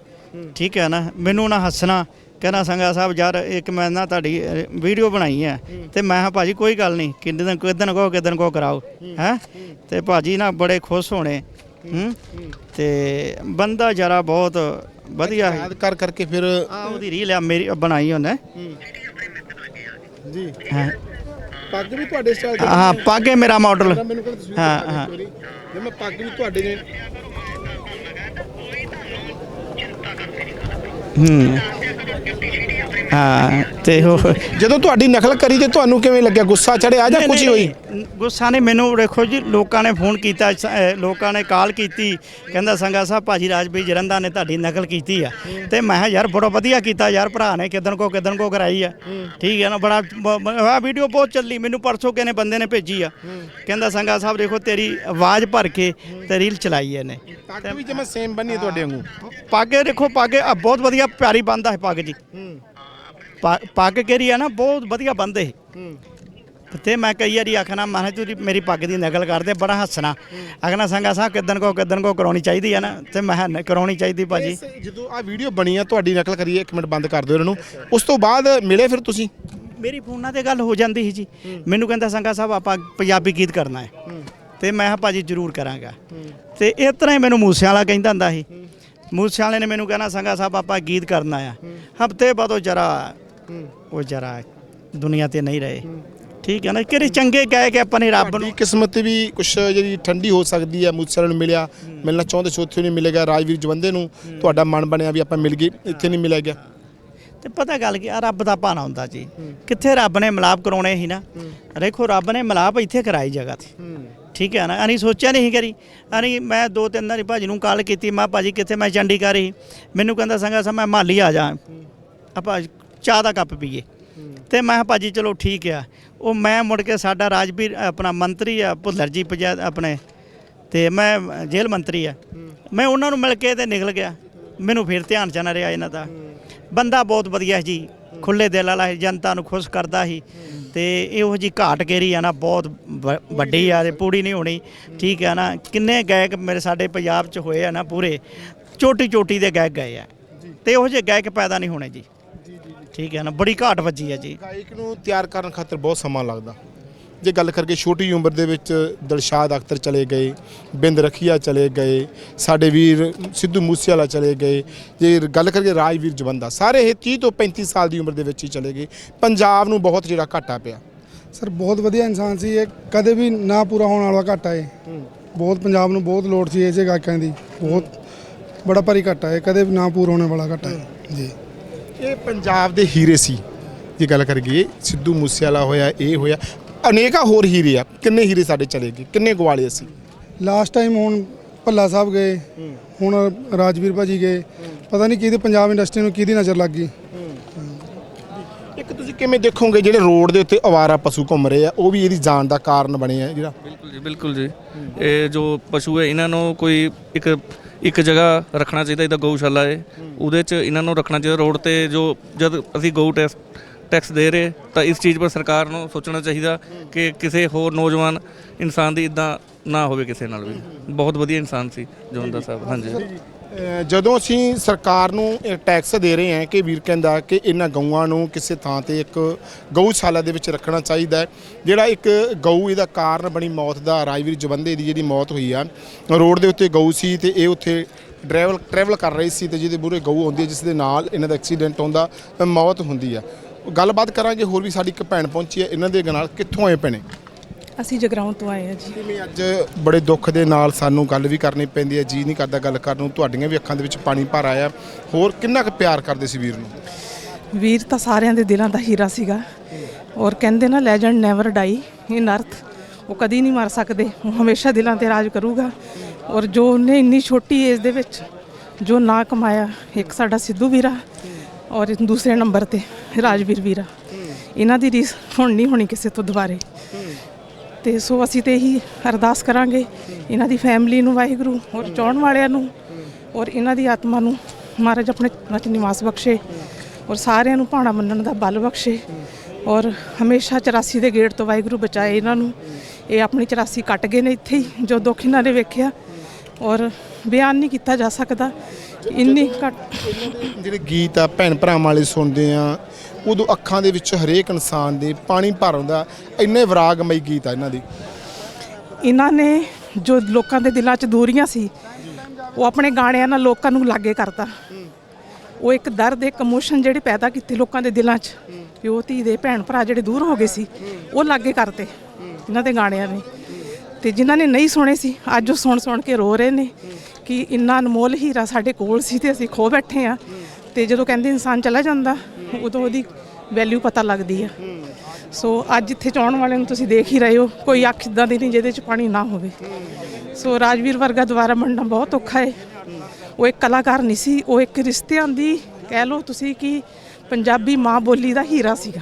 ਠੀਕ ਹੈ ਨਾ? ਮੈਨੂੰ ਨਾ ਹੱਸਣਾ ਕਹਿੰਦਾ ਸੰਗਾ ਸਾਹਿਬ ਯਾਰ ਇੱਕ ਮੈਂ ਨਾ ਤੁਹਾਡੀ ਵੀਡੀਓ ਬਣਾਈ ਹੈ ਤੇ ਮੈਂ ਕਿਹਾ ਭਾਜੀ ਕੋਈ ਗੱਲ ਨਹੀਂ ਕਿੰਨੇ ਦਿਨ ਕਿਦਨ ਕੋ ਕਿਦਨ ਕੋ ਕਰਾਓ। ਹੈ? ਤੇ ਭਾਜੀ ਨਾ ਬੜੇ ਖੁਸ਼ ਹੋਣੇ ਹੂੰ? ਤੇ ਬੰਦਾ ਜਰਾ ਬਹੁਤ ਵਧੀਆ ਹੈ। ਯਾਦ ਕਰ ਕਰਕੇ ਫਿਰ ਆ ਉਹਦੀ ਰੀਲ ਆ ਮੇਰੀ ਬਣਾਈ ਉਹਨੇ। ਜੀ। ਹਾਂ? ਪੱਗ ਵੀ ਤੁਹਾਡੇ ਸਟਾਈਲ ਹਾਂ ਪੱਗ ਹੈ ਮੇਰਾ ਮਾਡਲ ਹਾਂ, ਹਾਂ। ਜੇ ਮੈਂ ਪੱਗ ਵੀ ਤੁਹਾਡੇ ਨੇ ਹੂੰ। ਹਾਂ ਤੇ ਉਹ ਜਦੋਂ ਤੁਹਾਡੀ ਨਕਲ ਕਰੀ ਤੇ ਤੁਹਾਨੂੰ ਕਿਵੇਂ ਲੱਗਿਆ? ਗੁੱਸਾ ਚੜਿਆ ਜਾਂ ਕੁਝ ਹੋਈ? ਗੁੱਸਾ ਨੇ ਮੈਨੂੰ ਦੇਖੋ ਜੀ ਲੋਕਾਂ ਨੇ ਫੋਨ ਕੀਤਾ ਅਹ ਲੋਕਾਂ ਨੇ ਕਾਲ ਕੀਤੀ ਕਹਿੰਦਾ ਸੰਗਾ ਸਾਹਿਬ ਭਾਜੀ ਰਾਜਵੀਰ ਜਰੰਦਾ ਨੇ ਤੁਹਾਡੀ ਨਕਲ ਕੀਤੀ ਆ। ਤੇ ਮੈਂ ਕਿਹਾ ਯਾਰ ਬੜਾ ਵਧੀਆ ਕੀਤਾ ਯਾਰ ਭਰਾ ਨੇ ਕਿਦਨ ਕੋ ਕਿਦਨ ਕੋ ਕਰਾਈ ਆ। ਠੀਕ ਹੈ ਨਾ ਬੜਾ ਆ ਵੀਡੀਓ ਬਹੁਤ ਚੱਲੀ ਮੈਨੂੰ ਪਰਸੋਂ ਕਿਨੇ ਬੰਦੇ ਨੇ ਭੇਜੀ ਆ। ਕਹਿੰਦਾ ਸੰਗਾ ਸਾਹਿਬ ਦੇਖੋ ਤੇਰੀ ਆਵਾਜ਼ ਭਰ ਕੇ ਤੇ ਰੀਲ ਚਲਾਈ ਇਹਨੇ। ਪੱਗ ਵੀ ਜਿਵੇਂ ਸੇਮ ਬੰਨੀ ਹੈ ਤੁਹਾਡੇ ਵਾਂਗੂ। ਪੱਗ ਦੇਖੋ ਪੱਗ ਇਹ ਬਹੁਤ ਵਧੀਆ ਪਿਆਰੀ ਬੰਦਾ ਹੈ ਪੱਗ ਜੀ। ਪੱਗ- ਪੱਗ ਕਿਹੜੀ ਆ ਨਾ ਬਹੁਤ ਵਧੀਆ ਬੰਦੇ। ਤੇ ਮੈਂ ਕਈ ਵਾਰੀ ਆਖਣਾ ਮੈਂ ਕਿਹਾ ਤੁਸੀਂ ਮੇਰੀ ਪੱਗ ਦੀ ਨਕਲ ਕਰਦੇ ਬੜਾ ਹੱਸਣਾ। ਆਖਣਾ ਸੰਗਾ ਸਾਹਿਬ ਕਿਦਨ ਕੋ ਕਿਦਨ ਕੋ ਕਰਾਉਣੀ ਚਾਹੀਦੀ ਆ ਨਾ ਤੇ ਮੈਂ ਕਿਹਾ ਨਹੀਂ ਕਰਾਉਣੀ ਚਾਹੀਦੀ ਭਾਜੀ। ਇਸ ਜਦੋਂ ਆ ਵੀਡੀਓ ਬਣੀ ਆ ਤੁਹਾਡੀ ਨਕਲ ਕਰੀਏ ਇੱਕ ਮਿੰਟ ਬੰਦ ਕਰ ਦਿਓ ਇਹਨਾਂ ਨੂੰ। ਉਸ ਤੋਂ ਬਾਅਦ ਮਿਲੇ ਫਿਰ ਤੁਸੀਂ? ਮੇਰੀ ਫੋਨਾਂ ਤੇ ਗੱਲ ਹੋ ਜਾਂਦੀ ਸੀ ਜੀ। ਮੈਨੂੰ ਕਹਿੰਦਾ ਸੰਗਾ ਸਾਹਿਬ ਆਪਾਂ ਪੰਜਾਬੀ ਗੀਤ ਕਰਨਾ ਹੈ। ਤੇ ਮੈਂ ਕਿਹਾ ਭਾਜੀ ਜ਼ਰੂਰ ਕਰਾਂਗਾ। ਤੇ ਇਸ ਤਰ੍ਹਾਂ ਹੀ ਮੈਨੂੰ ਮੂਸੇ ਵਾਲਾ ਕਹਿੰਦਾ ਹੁੰਦਾ ਸੀ। ਮੂਸੇ ਵਾਲੇ ਨੇ ਮੈਨੂੰ ਕਹਿਣਾ ਸੰਗਾ ਸਾਹਿਬ ਆਪਾਂ ਗੀਤ ਕਰਨਾ ਆ। ਹਫ਼ਤੇ ਬਾਅਦ ਜਰਾ ਉਹ ਜਰਾ ਦੁਨੀਆ ਤੇ ਨਹੀਂ ਰਹੇ। ਠੀਕ ਹੈ ਨਾ ਕਿਹੜੇ ਚੰਗੇ ਗਾਇਕ ਆਪਾਂ ਨੇ ਰੱਬ ਨੂੰ। ਕਿਸਮਤ ਵੀ ਕੁਛ ਜਿਹੜੀ ਠੰਡੀ ਹੋ ਸਕਦੀ ਹੈ ਮੂਸੇ ਨੂੰ ਮਿਲਿਆ ਮਿਲਣਾ ਚਾਹੁੰਦੇ ਸੀ ਉੱਥੇ ਨਹੀਂ ਮਿਲੇਗਾ ਰਾਜਵੀਰ ਜਵੰਦੇ ਨੂੰ ਤੁਹਾਡਾ ਮਨ ਬਣਿਆ ਵੀ ਆਪਾਂ ਮਿਲ ਗਏ ਇੱਥੇ ਨਹੀਂ ਮਿਲਿਆ ਗਿਆ। ਤੇ ਪਤਾ ਗੱਲ ਕੀ ਆ ਰੱਬ ਦਾ ਭਾਣਾ ਹੁੰਦਾ ਜੀ। ਕਿੱਥੇ ਰੱਬ ਨੇ ਮਿਲਾਪ ਕਰਾਉਣੇ ਸੀ ਨਾ ਦੇਖੋ ਰੱਬ ਨੇ ਮਿਲਾਪ ਇੱਥੇ ਕਰਾਈ ਜਗ੍ਹਾ ਤੇ। ਠੀਕ ਹੈ ਨਾ ਅਨੀ ਸੋਚਿਆ ਨਹੀਂ ਕਰੀ ਅਨੀ ਮੈਂ ਦੋ ਤਿੰਨ ਵਾਰੀ ਭਾਜੀ ਨੂੰ ਕਾਲ ਕੀਤੀ ਮੈਂ ਭਾਜੀ ਕਿੱਥੇ ਮੈਂ ਚੰਡੀਗੜ੍ਹ ਹੀ। ਮੈਨੂੰ ਕਹਿੰਦਾ ਸੰਗਾ ਸਾ ਮੈਂ ਮਾਲੀ ਆ ਜਾ। ਆਪਾਂ ਚਾਹ ਦਾ ਕੱਪ ਪੀਏ। ਤੇ ਮੈਂ ਕਿਹਾ ਭਾਜੀ ਚਲੋ ਠੀਕ ਆ। ਉਹ ਮੈਂ ਮੁੜ ਕੇ ਸਾਡਾ ਰਾਜਵੀਰ, ਆਪਣਾ ਮੰਤਰੀ ਆ ਭੁੱਲਰ ਜੀ ਪੰਜਾ ਆਪਣੇ, ਤੇ ਮੈਂ ਜੇਲ੍ਹ ਮੰਤਰੀ ਆ। ਮੈਂ ਉਹਨਾਂ ਨੂੰ ਮਿਲ ਕੇ ਤੇ ਨਿਕਲ ਗਿਆ। ਮੈਨੂੰ ਫਿਰ ਧਿਆਨ ਚ ਨਾ ਰਿਹਾ ਇਹਨਾਂ ਦਾ। ਬੰਦਾ ਬਹੁਤ ਵਧੀਆ ਜੀ। ਖੁੱਲੇ ਦਿਲ ਵਾਲਾ ਹੈ ਜਨਤਾ ਨੂੰ ਖੁਸ਼ ਕਰਦਾ ਸੀ। ਤੇ ਇਹੋ ਜੀ ਘਾਟ ਕੇਰੀ ਆ ਨਾ, ਬਹੁਤ ਵ- ਵੱਡੀ ਆ ਤੇ ਪੂਰੀ ਨਹੀਂ ਹੋਣੀ। ਠੀਕ ਆ ਨਾ, ਕਿੰਨੇ ਗਾਇਕ ਮੇਰੇ ਸਾਡੇ ਪੰਜਾਬ ਚ ਹੋਏ ਆ ਨਾ ਪੂਰੇ। ਚੋਟੀ ਚੋਟੀ ਦੇ ਗਾਇਕ ਗਏ ਆ। ਤੇ ਉਹ ਜਿਹੇ ਗਾਇਕ ਪੈਦਾ ਨਹੀਂ ਹੋਣੇ ਜੀ। ਠੀਕ ਹੈ ਨਾ ਬੜੀ ਘਾਟ ਵੱਜੀ ਆ ਜੀ। ਗਾਇਕ ਨੂੰ ਤਿਆਰ ਕਰਨ ਖਾਤਰ ਬਹੁਤ ਸਮਾਂ ਲੱਗਦਾ। ਜੇ ਗੱਲ ਕਰਕੇ ਛੋਟੀ ਉਮਰ ਦੇ ਵਿੱਚ ਦਿਲਸ਼ਾਦ ਅਖਤਰ ਚਲੇ ਗਏ ਬਿੰਦ ਰਖੀਆ ਚਲੇ ਗਏ ਸਾਡੇ ਵੀਰ ਸਿੱਧੂ ਮੂਸੇਵਾਲਾ ਚਲੇ ਗਏ ਜੇ ਗੱਲ ਕਰਕੇ ਰਾਜਵੀਰ ਜਵੰਦਾ ਸਾਰੇ ਇਹ 30 ਤੋਂ 35 ਸਾਲ ਦੀ ਉਮਰ ਦੇ ਵਿੱਚ ਹੀ ਚਲੇ ਗਏ। ਪੰਜਾਬ ਨੂੰ ਬਹੁਤ ਜਿਹੜਾ ਘਾਟਾ ਪਿਆ। ਸਰ ਬਹੁਤ ਵਧੀਆ ਇਨਸਾਨ ਸੀ ਇਹ ਕਦੇ ਵੀ ਨਾ ਪੂਰਾ ਹੋਣ ਵਾਲਾ ਘਾਟਾ ਹੈ। ਬਹੁਤ ਪੰਜਾਬ ਨੂੰ ਬਹੁਤ ਲੋੜ ਸੀ ਇਸੇ ਗਾਇਕਾਂ ਦੀ ਬਹੁਤ ਬੜਾ ਭਾਰੀ ਘਾਟਾ ਹੈ ਕਦੇ ਵੀ ਨਾ ਪੂਰਾ ਹੋਣ ਵਾਲਾ ਘਾਟਾ ਹੈ। ਜੀ। ਇਹ ਪੰਜਾਬ ਦੇ ਹੀਰੇ ਸੀ। ਜੇ ਗੱਲ ਕਰੀਏ ਸਿੱਧੂ ਮੂਸੇਵਾਲਾ ਹੋਇਆ ਇਹ ਹੋਇਆ ਅਨੇਕਾਂ ਹੋਰ ਹੀਰੇ ਆ। ਕਿੰਨੇ ਹੀਰੇ ਸਾਡੇ ਚਲੇ ਗਏ ਕਿੰਨੇ ਗਵਾਲੇ ਅਸੀਂ। ਲਾਸਟ ਟਾਈਮ ਹੁਣ ਭੱਲਾ ਸਾਹਿਬ ਗਏ ਹੁਣ ਰਾਜਵੀਰ ਭਾਜੀ ਗਏ। ਪਤਾ ਨਹੀਂ ਕਿਹਦੇ ਪੰਜਾਬ ਇੰਡਸਟਰੀ ਨੂੰ ਕਿਹਦੀ ਨਜ਼ਰ ਲੱਗ ਗਈ। ਇੱਕ ਤੁਸੀਂ ਕਿਵੇਂ ਦੇਖੋਗੇ ਜਿਹੜੇ ਰੋਡ ਦੇ ਉੱਤੇ ਅਵਾਰਾ ਪਸ਼ੂ ਘੁੰਮ ਰਹੇ ਆ ਉਹ ਵੀ ਇਹਦੀ ਜਾਨ ਦਾ ਕਾਰਨ ਬਣੇ ਆ ਜਿਹੜਾ? ਬਿਲਕੁਲ ਜੀ ਬਿਲਕੁਲ ਜੀ। ਇਹ ਜੋ ਪਸ਼ੂ ਹੈ ਇਹਨਾਂ ਨੂੰ ਕੋਈ ਇੱਕ ਇੱਕ ਜਗ੍ਹਾ ਰੱਖਣਾ ਚਾਹੀਦਾ ਇਹਦਾ ਗਊਸ਼ਾਲਾ ਹੈ ਉਹਦੇ 'ਚ ਇਹਨਾਂ ਨੂੰ ਰੱਖਣਾ ਚਾਹੀਦਾ ਰੋਡ ਤੇ ਜੋ ਜਦ ਅਸੀਂ ਗਊ ਟੈਕਸ ਟੈਕਸ ਦੇ ਰਹੇ, ਤਾਂ ਇਸ ਚੀਜ਼ 'ਪਰ ਸਰਕਾਰ ਨੂੰ ਸੋਚਣਾ ਚਾਹੀਦਾ ਕਿ ਕਿਸੇ ਹੋਰ ਨੌਜਵਾਨ ਇਨਸਾਨ ਦੀ ਇਦਾਂ ਨਾ ਹੋਵੇ ਕਿਸੇ ਨਾਲ ਵੀ। ਬਹੁਤ ਵਧੀਆ ਇਨਸਾਨ ਸੀ ਜੋਂਦਾ ਸਾਹਿਬ, ਹਾਂਜੀ। ਅਹ ਜਦੋਂ ਅਸੀਂ ਸਰਕਾਰ ਨੂੰ ਇਹ ਟੈਕਸ ਦੇ ਰਹੇ ਹਾਂ ਕਿ ਵੀਰ ਕਹਿੰਦਾ ਕਿ ਇਹਨਾਂ ਗਊਆਂ ਨੂੰ ਕਿਸੇ ਥਾਂ ਤੇ ਇੱਕ ਗਊਸ਼ਾਲਾ ਦੇ ਵਿੱਚ ਰੱਖਣਾ ਚਾਹੀਦਾ ਜਿਹੜਾ ਇੱਕ ਗਊ ਇਹਦਾ ਕਾਰਨ ਬਣੀ ਮੌਤ ਦਾ, ਰਾਜਵੀਰ ਜਵੰਦੇ ਦੀ ਜਿਹੜੀ ਮੌਤ ਹੋਈ ਆ, ਰੋਡ ਦੇ ਉੱਤੇ ਗਊ ਸੀ ਤੇ ਇਹ ਉੱਥੇ ਡਰਾਈਵਲ ਟਰੈਵਲ ਕਰ ਰਹੀ ਸੀ ਤੇ ਜਿਹਦੇ ਮੂਹਰੇ ਗਊ ਆਉਂਦੀ ਹੈ, ਜਿਸ ਦੇ ਨਾਲ ਇਹਨਾਂ ਦਾ ਐਕਸੀਡੈਂਟ ਹੁੰਦਾ, ਮੌਤ ਹੁੰਦੀ ਆ। ਗੱਲਬਾਤ ਕਰਾਂਗੇ, ਹੋਰ ਵੀ ਸਾਡੀ ਇੱਕ ਭੈਣ ਪਹੁੰਚੀ ਹੈ, ਇਹਨਾਂ ਦੇ ਨਾਲ ਕਿੱਥੋਂ ਆਏ ਭੈਣੇ? ਅਸੀਂ ਜਗਰਾਉਂ ਤੋਂ ਆਏ ਆ ਜੀ। ਕਿਵੇਂ ਅੱਜ ਬੜੇ ਦੁੱਖ ਦੇ ਨਾਲ ਸਾਨੂੰ ਗੱਲ ਵੀ ਕਰਨੀ ਪੈਂਦੀ ਹੈ ਜੀ ਨਹੀਂ ਕਰਦਾ ਗੱਲ ਕਰਨ ਨੂੰ ਤੁਹਾਡੀਆਂ ਵੀ ਅੱਖਾਂ ਦੇ ਵਿੱਚ ਪਾਣੀ ਭਰ ਆਇਆ। ਹੋਰ ਕਿੰਨਾ ਕੁ ਪਿਆਰ ਕਰਦੇ ਸੀ ਵੀਰ ਨੂੰ? ਵੀਰ ਤਾਂ ਸਾਰਿਆਂ ਦੇ ਦਿਲਾਂ ਦਾ ਹੀਰਾ ਸੀਗਾ। ਔਰ ਕਹਿੰਦੇ ਨਾ ਲੈਜੈਂਡ ਨੈਵਰ ਡਾਈ ਇਨ ਅਰਥ ਉਹ ਕਦੀ ਨਹੀਂ ਮਰ ਸਕਦੇ ਉਹ ਹਮੇਸ਼ਾ ਦਿਲਾਂ ਤੇ ਰਾਜ ਕਰੂਗਾ। ਔਰ ਜੋ ਉਹਨੇ ਇੰਨੀ ਛੋਟੀ ਏਜ ਦੇ ਵਿੱਚ ਜੋ ਨਾ ਕਮਾਇਆ ਇੱਕ ਸਾਡਾ ਸਿੱਧੂ ਵੀਰਾ ਔਰ ਦੂਸਰੇ ਨੰਬਰ ਤੇ ਰਾਜਵੀਰ ਵੀਰਾ। ਇਹਨਾਂ ਦੀ ਰੀਸ ਹੁਣ ਨਹੀਂ ਹੋਣੀ ਕਿਸੇ ਤੋਂ ਦੁਬਾਰੇ। ਤੇ ਸੋ ਅਸੀਂ ਤੇ ਇਹੀ ਅਰਦਾਸ ਕਰਾਂਗੇ ਇਹਨਾਂ ਦੀ ਫੈਮਿਲੀ ਨੂੰ ਵਾਹਿਗੁਰੂ ਔਰ ਚਾਹਣ ਵਾਲਿਆਂ ਨੂੰ ਔਰ ਇਹਨਾਂ ਦੀ ਆਤਮਾ ਨੂੰ ਮਹਾਰਾਜ ਆਪਣੇ ਵਿੱਚ ਨਿਵਾਸ ਬਖਸ਼ੇ ਔਰ ਸਾਰਿਆਂ ਨੂੰ ਭਾਣਾ ਮੰਨਣ ਦਾ ਬਲ ਬਖਸ਼ੇ ਔਰ ਹਮੇਸ਼ਾ 84 ਦੇ ਗੇਟ ਤੋਂ ਵਾਹਿਗੁਰੂ ਬਚਾਏ ਇਹਨਾਂ ਨੂੰ। ਇਹ ਆਪਣੀ 84 ਕੱਟ ਗਏ ਨੇ ਇੱਥੇ ਹੀ ਜੋ ਦੁੱਖ ਇਹਨਾਂ ਨੇ ਵੇਖਿਆ ਔਰ ਬਿਆਨ ਨਹੀਂ ਕੀਤਾ ਜਾ ਸਕਦਾ। ਇੰਨੀ ਘੱਟ ਜਿਹੜੇ ਗੀਤ ਆ ਭੈਣ ਭਰਾਵਾਂ ਵਾਲੇ ਸੁਣਦੇ ਆ ਉਦੋਂ ਅੱਖਾਂ ਦੇ ਵਿੱਚ ਹਰੇਕ ਇਨਸਾਨ ਦੇ ਪਾਣੀ ਭਰ ਆਉਂਦਾ। ਇੰਨੇ ਵਿਰਾਗਮਈ ਗੀਤ ਆ ਇਹਨਾਂ ਦੇ। ਇਹਨਾਂ ਨੇ ਜੋ ਲੋਕਾਂ ਦੇ ਦਿਲਾਂ 'ਚ ਦੂਰੀਆਂ ਸੀ, ਉਹ ਆਪਣੇ ਗਾਣਿਆਂ ਨਾਲ ਲੋਕਾਂ ਨੂੰ ਲਾਗੇ ਕਰਤਾ। ਉਹ ਇੱਕ ਦਰਦ, ਇੱਕ ਇਮੋਸ਼ਨ ਜਿਹੜੇ ਪੈਦਾ ਕੀਤੇ ਲੋਕਾਂ ਦੇ ਦਿਲਾਂ 'ਚ। ਪਿਓ ਧੀ ਦੇ ਭੈਣ ਭਰਾ ਜਿਹੜੇ ਦੂਰ ਹੋ ਗਏ ਸੀ, ਉਹ ਲਾਗੇ ਕਰਤੇ ਇਹਨਾਂ ਦੇ ਗਾਣਿਆਂ ਨੇ। ਤੇ ਜਿਨ੍ਹਾਂ ਨੇ ਨਹੀਂ ਸੁਣੇ ਸੀ, ਅੱਜ ਉਹ ਸੁਣ ਸੁਣ ਕੇ ਰੋ ਰਹੇ ਨੇ ਕਿ ਇੰਨਾ ਅਨਮੋਲ ਹੀਰਾ ਸਾਡੇ ਕੋਲ ਸੀ ਤੇ ਅਸੀਂ ਖੋ ਬੈਠੇ ਆ ਤੇ ਜਦੋਂ ਕਹਿੰਦੇ ਇਨਸਾਨ ਚਲਾ ਜਾਂਦਾ, ਉਦੋਂ ਉਹਦੀ ਵੈਲਿਊ ਪਤਾ ਲੱਗਦੀ ਆ। ਸੋ ਅੱਜ ਇੱਥੇ ਚਾਉਣ ਵਾਲਿਆਂ ਨੂੰ ਤੁਸੀਂ ਦੇਖ ਹੀ ਰਹੇ ਹੋ, ਕੋਈ ਅੱਖ ਇਦਾਂ ਦੀ ਨਹੀਂ ਜਿਹਦੇ 'ਚ ਪਾਣੀ ਨਾ ਹੋਵੇ। ਸੋ ਰਾਜਵੀਰ ਵਰਗਾ ਦੁਆਰਾ ਬਣਨਾ ਬਹੁਤ ਔਖਾ ਹੈ ਉਹ ਇੱਕ ਕਲਾਕਾਰ ਨਹੀਂ ਸੀ, ਉਹ ਇੱਕ ਰਿਸ਼ਤਿਆਂ ਦੀ ਕਹਿ ਲਓ ਤੁਸੀਂ ਕਿ ਪੰਜਾਬੀ ਮਾਂ ਬੋਲੀ ਦਾ ਹੀਰਾ ਸੀਗਾ।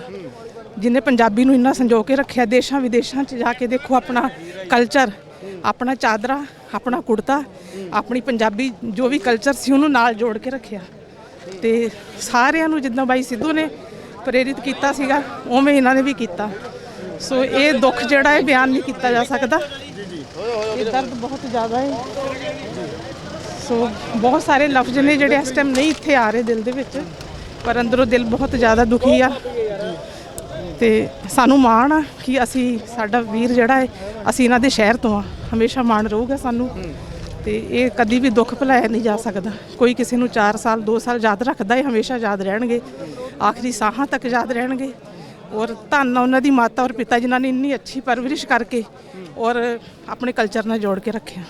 ਜਿਨੇ ਪੰਜਾਬੀ ਨੂੰ ਇੰਨਾ ਸੰਜੋ ਕੇ ਰੱਖਿਆ, ਦੇਸ਼ਾਂ ਵਿਦੇਸ਼ਾਂ 'ਚ ਜਾ ਕੇ ਦੇਖੋ ਆਪਣਾ ਕਲਚਰ ਆਪਣਾ ਚਾਦਰਾ, ਆਪਣਾ ਕੁੜਤਾ, ਆਪਣੀ ਪੰਜਾਬੀ ਜੋ ਵੀ ਕਲਚਰ ਸੀ ਉਹਨੂੰ ਨਾਲ ਜੋੜ ਕੇ ਰੱਖਿਆ। ਤੇ ਸਾਰਿਆਂ ਨੂੰ ਜਿੱਦਾਂ ਬਾਈ ਸਿੱਧੂ ਨੇ ਪ੍ਰੇਰਿਤ ਕੀਤਾ ਸੀਗਾ, ਉਵੇਂ ਇਹਨਾਂ ਨੇ ਵੀ ਕੀਤਾ। ਸੋ ਇਹ ਦੁੱਖ ਜਿਹੜਾ ਹੈ ਬਿਆਨ ਨਹੀਂ ਕੀਤਾ ਜਾ ਸਕਦਾ। ਇਹ ਦਰਦ ਬਹੁਤ ਜ਼ਿਆਦਾ ਹੈ। ਸੋ ਬਹੁਤ ਸਾਰੇ ਲਫ਼ਜ਼ ਨੇ ਜਿਹੜੇ ਇਸ ਟਾਈਮ ਨਹੀਂ ਇੱਥੇ ਆ ਰਹੇ ਦਿਲ ਦੇ ਵਿੱਚ, ਪਰ ਅੰਦਰੋਂ ਦਿਲ ਬਹੁਤ ਜ਼ਿਆਦਾ ਦੁਖੀ ਆ। ਤੇ ਸਾਨੂੰ ਮਾਣ ਆ ਕਿ ਅਸੀਂ, ਸਾਡਾ ਵੀਰ ਜਿਹੜਾ ਹੈ, ਅਸੀਂ ਇਹਨਾਂ ਦੇ ਸ਼ਹਿਰ ਤੋਂ ਆ। ਹਮੇਸ਼ਾ ਮਾਣ ਰਹੂਗਾ ਸਾਨੂੰ। ਤੇ ਇਹ ਕਦੀ ਵੀ ਦੁੱਖ ਭੁਲਾਇਆ ਨਹੀਂ ਜਾ ਸਕਦਾ। ਕੋਈ ਕਿਸੇ ਨੂੰ 4 ਸਾਲ 2 ਸਾਲ ਯਾਦ ਰੱਖਦਾ ਹੈ, ਹਮੇਸ਼ਾ ਯਾਦ ਰਹਿਣਗੇ। ਆਖਰੀ ਸਾਹਾਂ ਤੱਕ ਯਾਦ ਰਹਿਣਗੇ। ਔਰ ਧੰਨ ਉਹਨਾਂ ਦੀ ਮਾਤਾ ਔਰ ਪਿਤਾ ਜਿਨ੍ਹਾਂ ਨੇ ਇੰਨੀ ਅੱਛੀ ਪਰਵਰਿਸ਼ ਕਰਕੇ ਔਰ ਆਪਣੇ ਕਲਚਰ ਨਾਲ ਜੋੜ ਕੇ ਰੱਖਿਆ।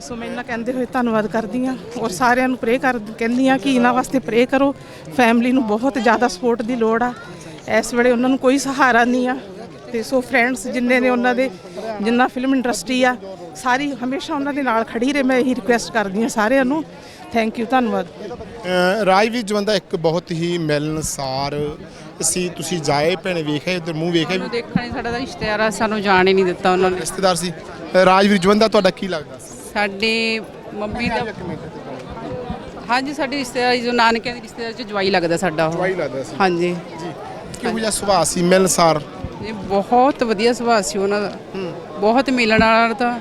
ਸੋ ਮੈਂ ਇਹਨਾਂ ਕਹਿੰਦੇ ਹੋਏ ਧੰਨਵਾਦ ਕਰਦੀ ਹਾਂ ਔਰ ਸਾਰਿਆਂ ਨੂੰ ਪ੍ਰੇ ਕਰ ਕਹਿੰਦੀ ਹਾਂ ਕਿ ਇਹਨਾਂ ਵਾਸਤੇ ਪ੍ਰੇ ਕਰੋ। ਫੈਮਿਲੀ ਨੂੰ ਬਹੁਤ ਜ਼ਿਆਦਾ ਸਪੋਰਟ ਦੀ ਲੋੜ ਆ। ਇਸ ਵੇਲੇ ਉਹਨਾਂ ਨੂੰ ਕੋਈ ਸਹਾਰਾ ਨਹੀਂ ਆ। ਤੇ ਸੋ ਫਰੈਂਡਸ ਜਿੰਨੇ ਨੇ ਉਹਨਾਂ ਦੇ, ਜਿੰਨਾ ਫਿਲਮ ਇੰਡਸਟਰੀ ਆ ਸਾਰੀ ਹਮੇਸ਼ਾ ਉਹਨਾਂ ਦੇ ਨਾਲ ਖੜੀ ਰਹੇ ਮੈਂ ਇਹੀ ਰਿਕੁਐਸਟ ਕਰਦੀ ਹਾਂ ਸਾਰਿਆਂ ਨੂੰ। ਥੈਂਕ ਯੂ ਧੰਨਵਾਦ। ਰਾਜਵੀਰ ਜਵੰਦਾ ਇੱਕ ਬਹੁਤ ਹੀ ਮਿਲਨਸਾਰ ਸੀ। ਤੁਸੀਂ ਜਾਏ ਭੈਣੇ ਵੇਖਿਆ ਉਧਰ ਮੂੰਹ ਵੇਖਿਆ? ਦੇਖਣ ਹੀ ਸਾਡਾ ਤਾਂ ਰਿਸ਼ਤੇਦਾਰ ਆ ਸਾਨੂੰ ਜਾਣ ਹੀ ਨਹੀਂ ਦਿੱਤਾ ਉਹਨਾਂ ਨੇ। ਰਿਸ਼ਤੇਦਾਰ ਸੀ। ਰਾਜਵੀਰ ਜਵੰਦਾ ਤੁਹਾਡਾ ਕੀ ਲੱਗਦਾ ਸੀ? ਸਾਡੇ ਮੰਮੀ ਦਾ ਹਾਂਜੀ ਸਾਡੀ ਰਿਸ਼ਤੇਦਾਰੀ ਜੋ ਨਾਨਕਿਆਂ ਦੀ ਰਿਸ਼ਤੇਦਾਰੀ ਚ ਜਵਾਈ ਲੱਗਦਾ ਸਾਡਾ ਉਹ। ਜਵਾਈ ਲੱਗਦਾ ਸੀ। ਹਾਂਜੀ। ਕਿਹੋ ਜਿਹਾ ਸੁਭਾਅ ਸੀ? ਮਿਲਨਸਾਰ। ਇਹ ਬਹੁਤ ਵਧੀਆ ਸੁਭਾਅ ਸੀ ਉਹਨਾਂ ਦਾ। ਬਹੁਤ ਮਿਲਣ ਵਾਲਾ ਤਾਂ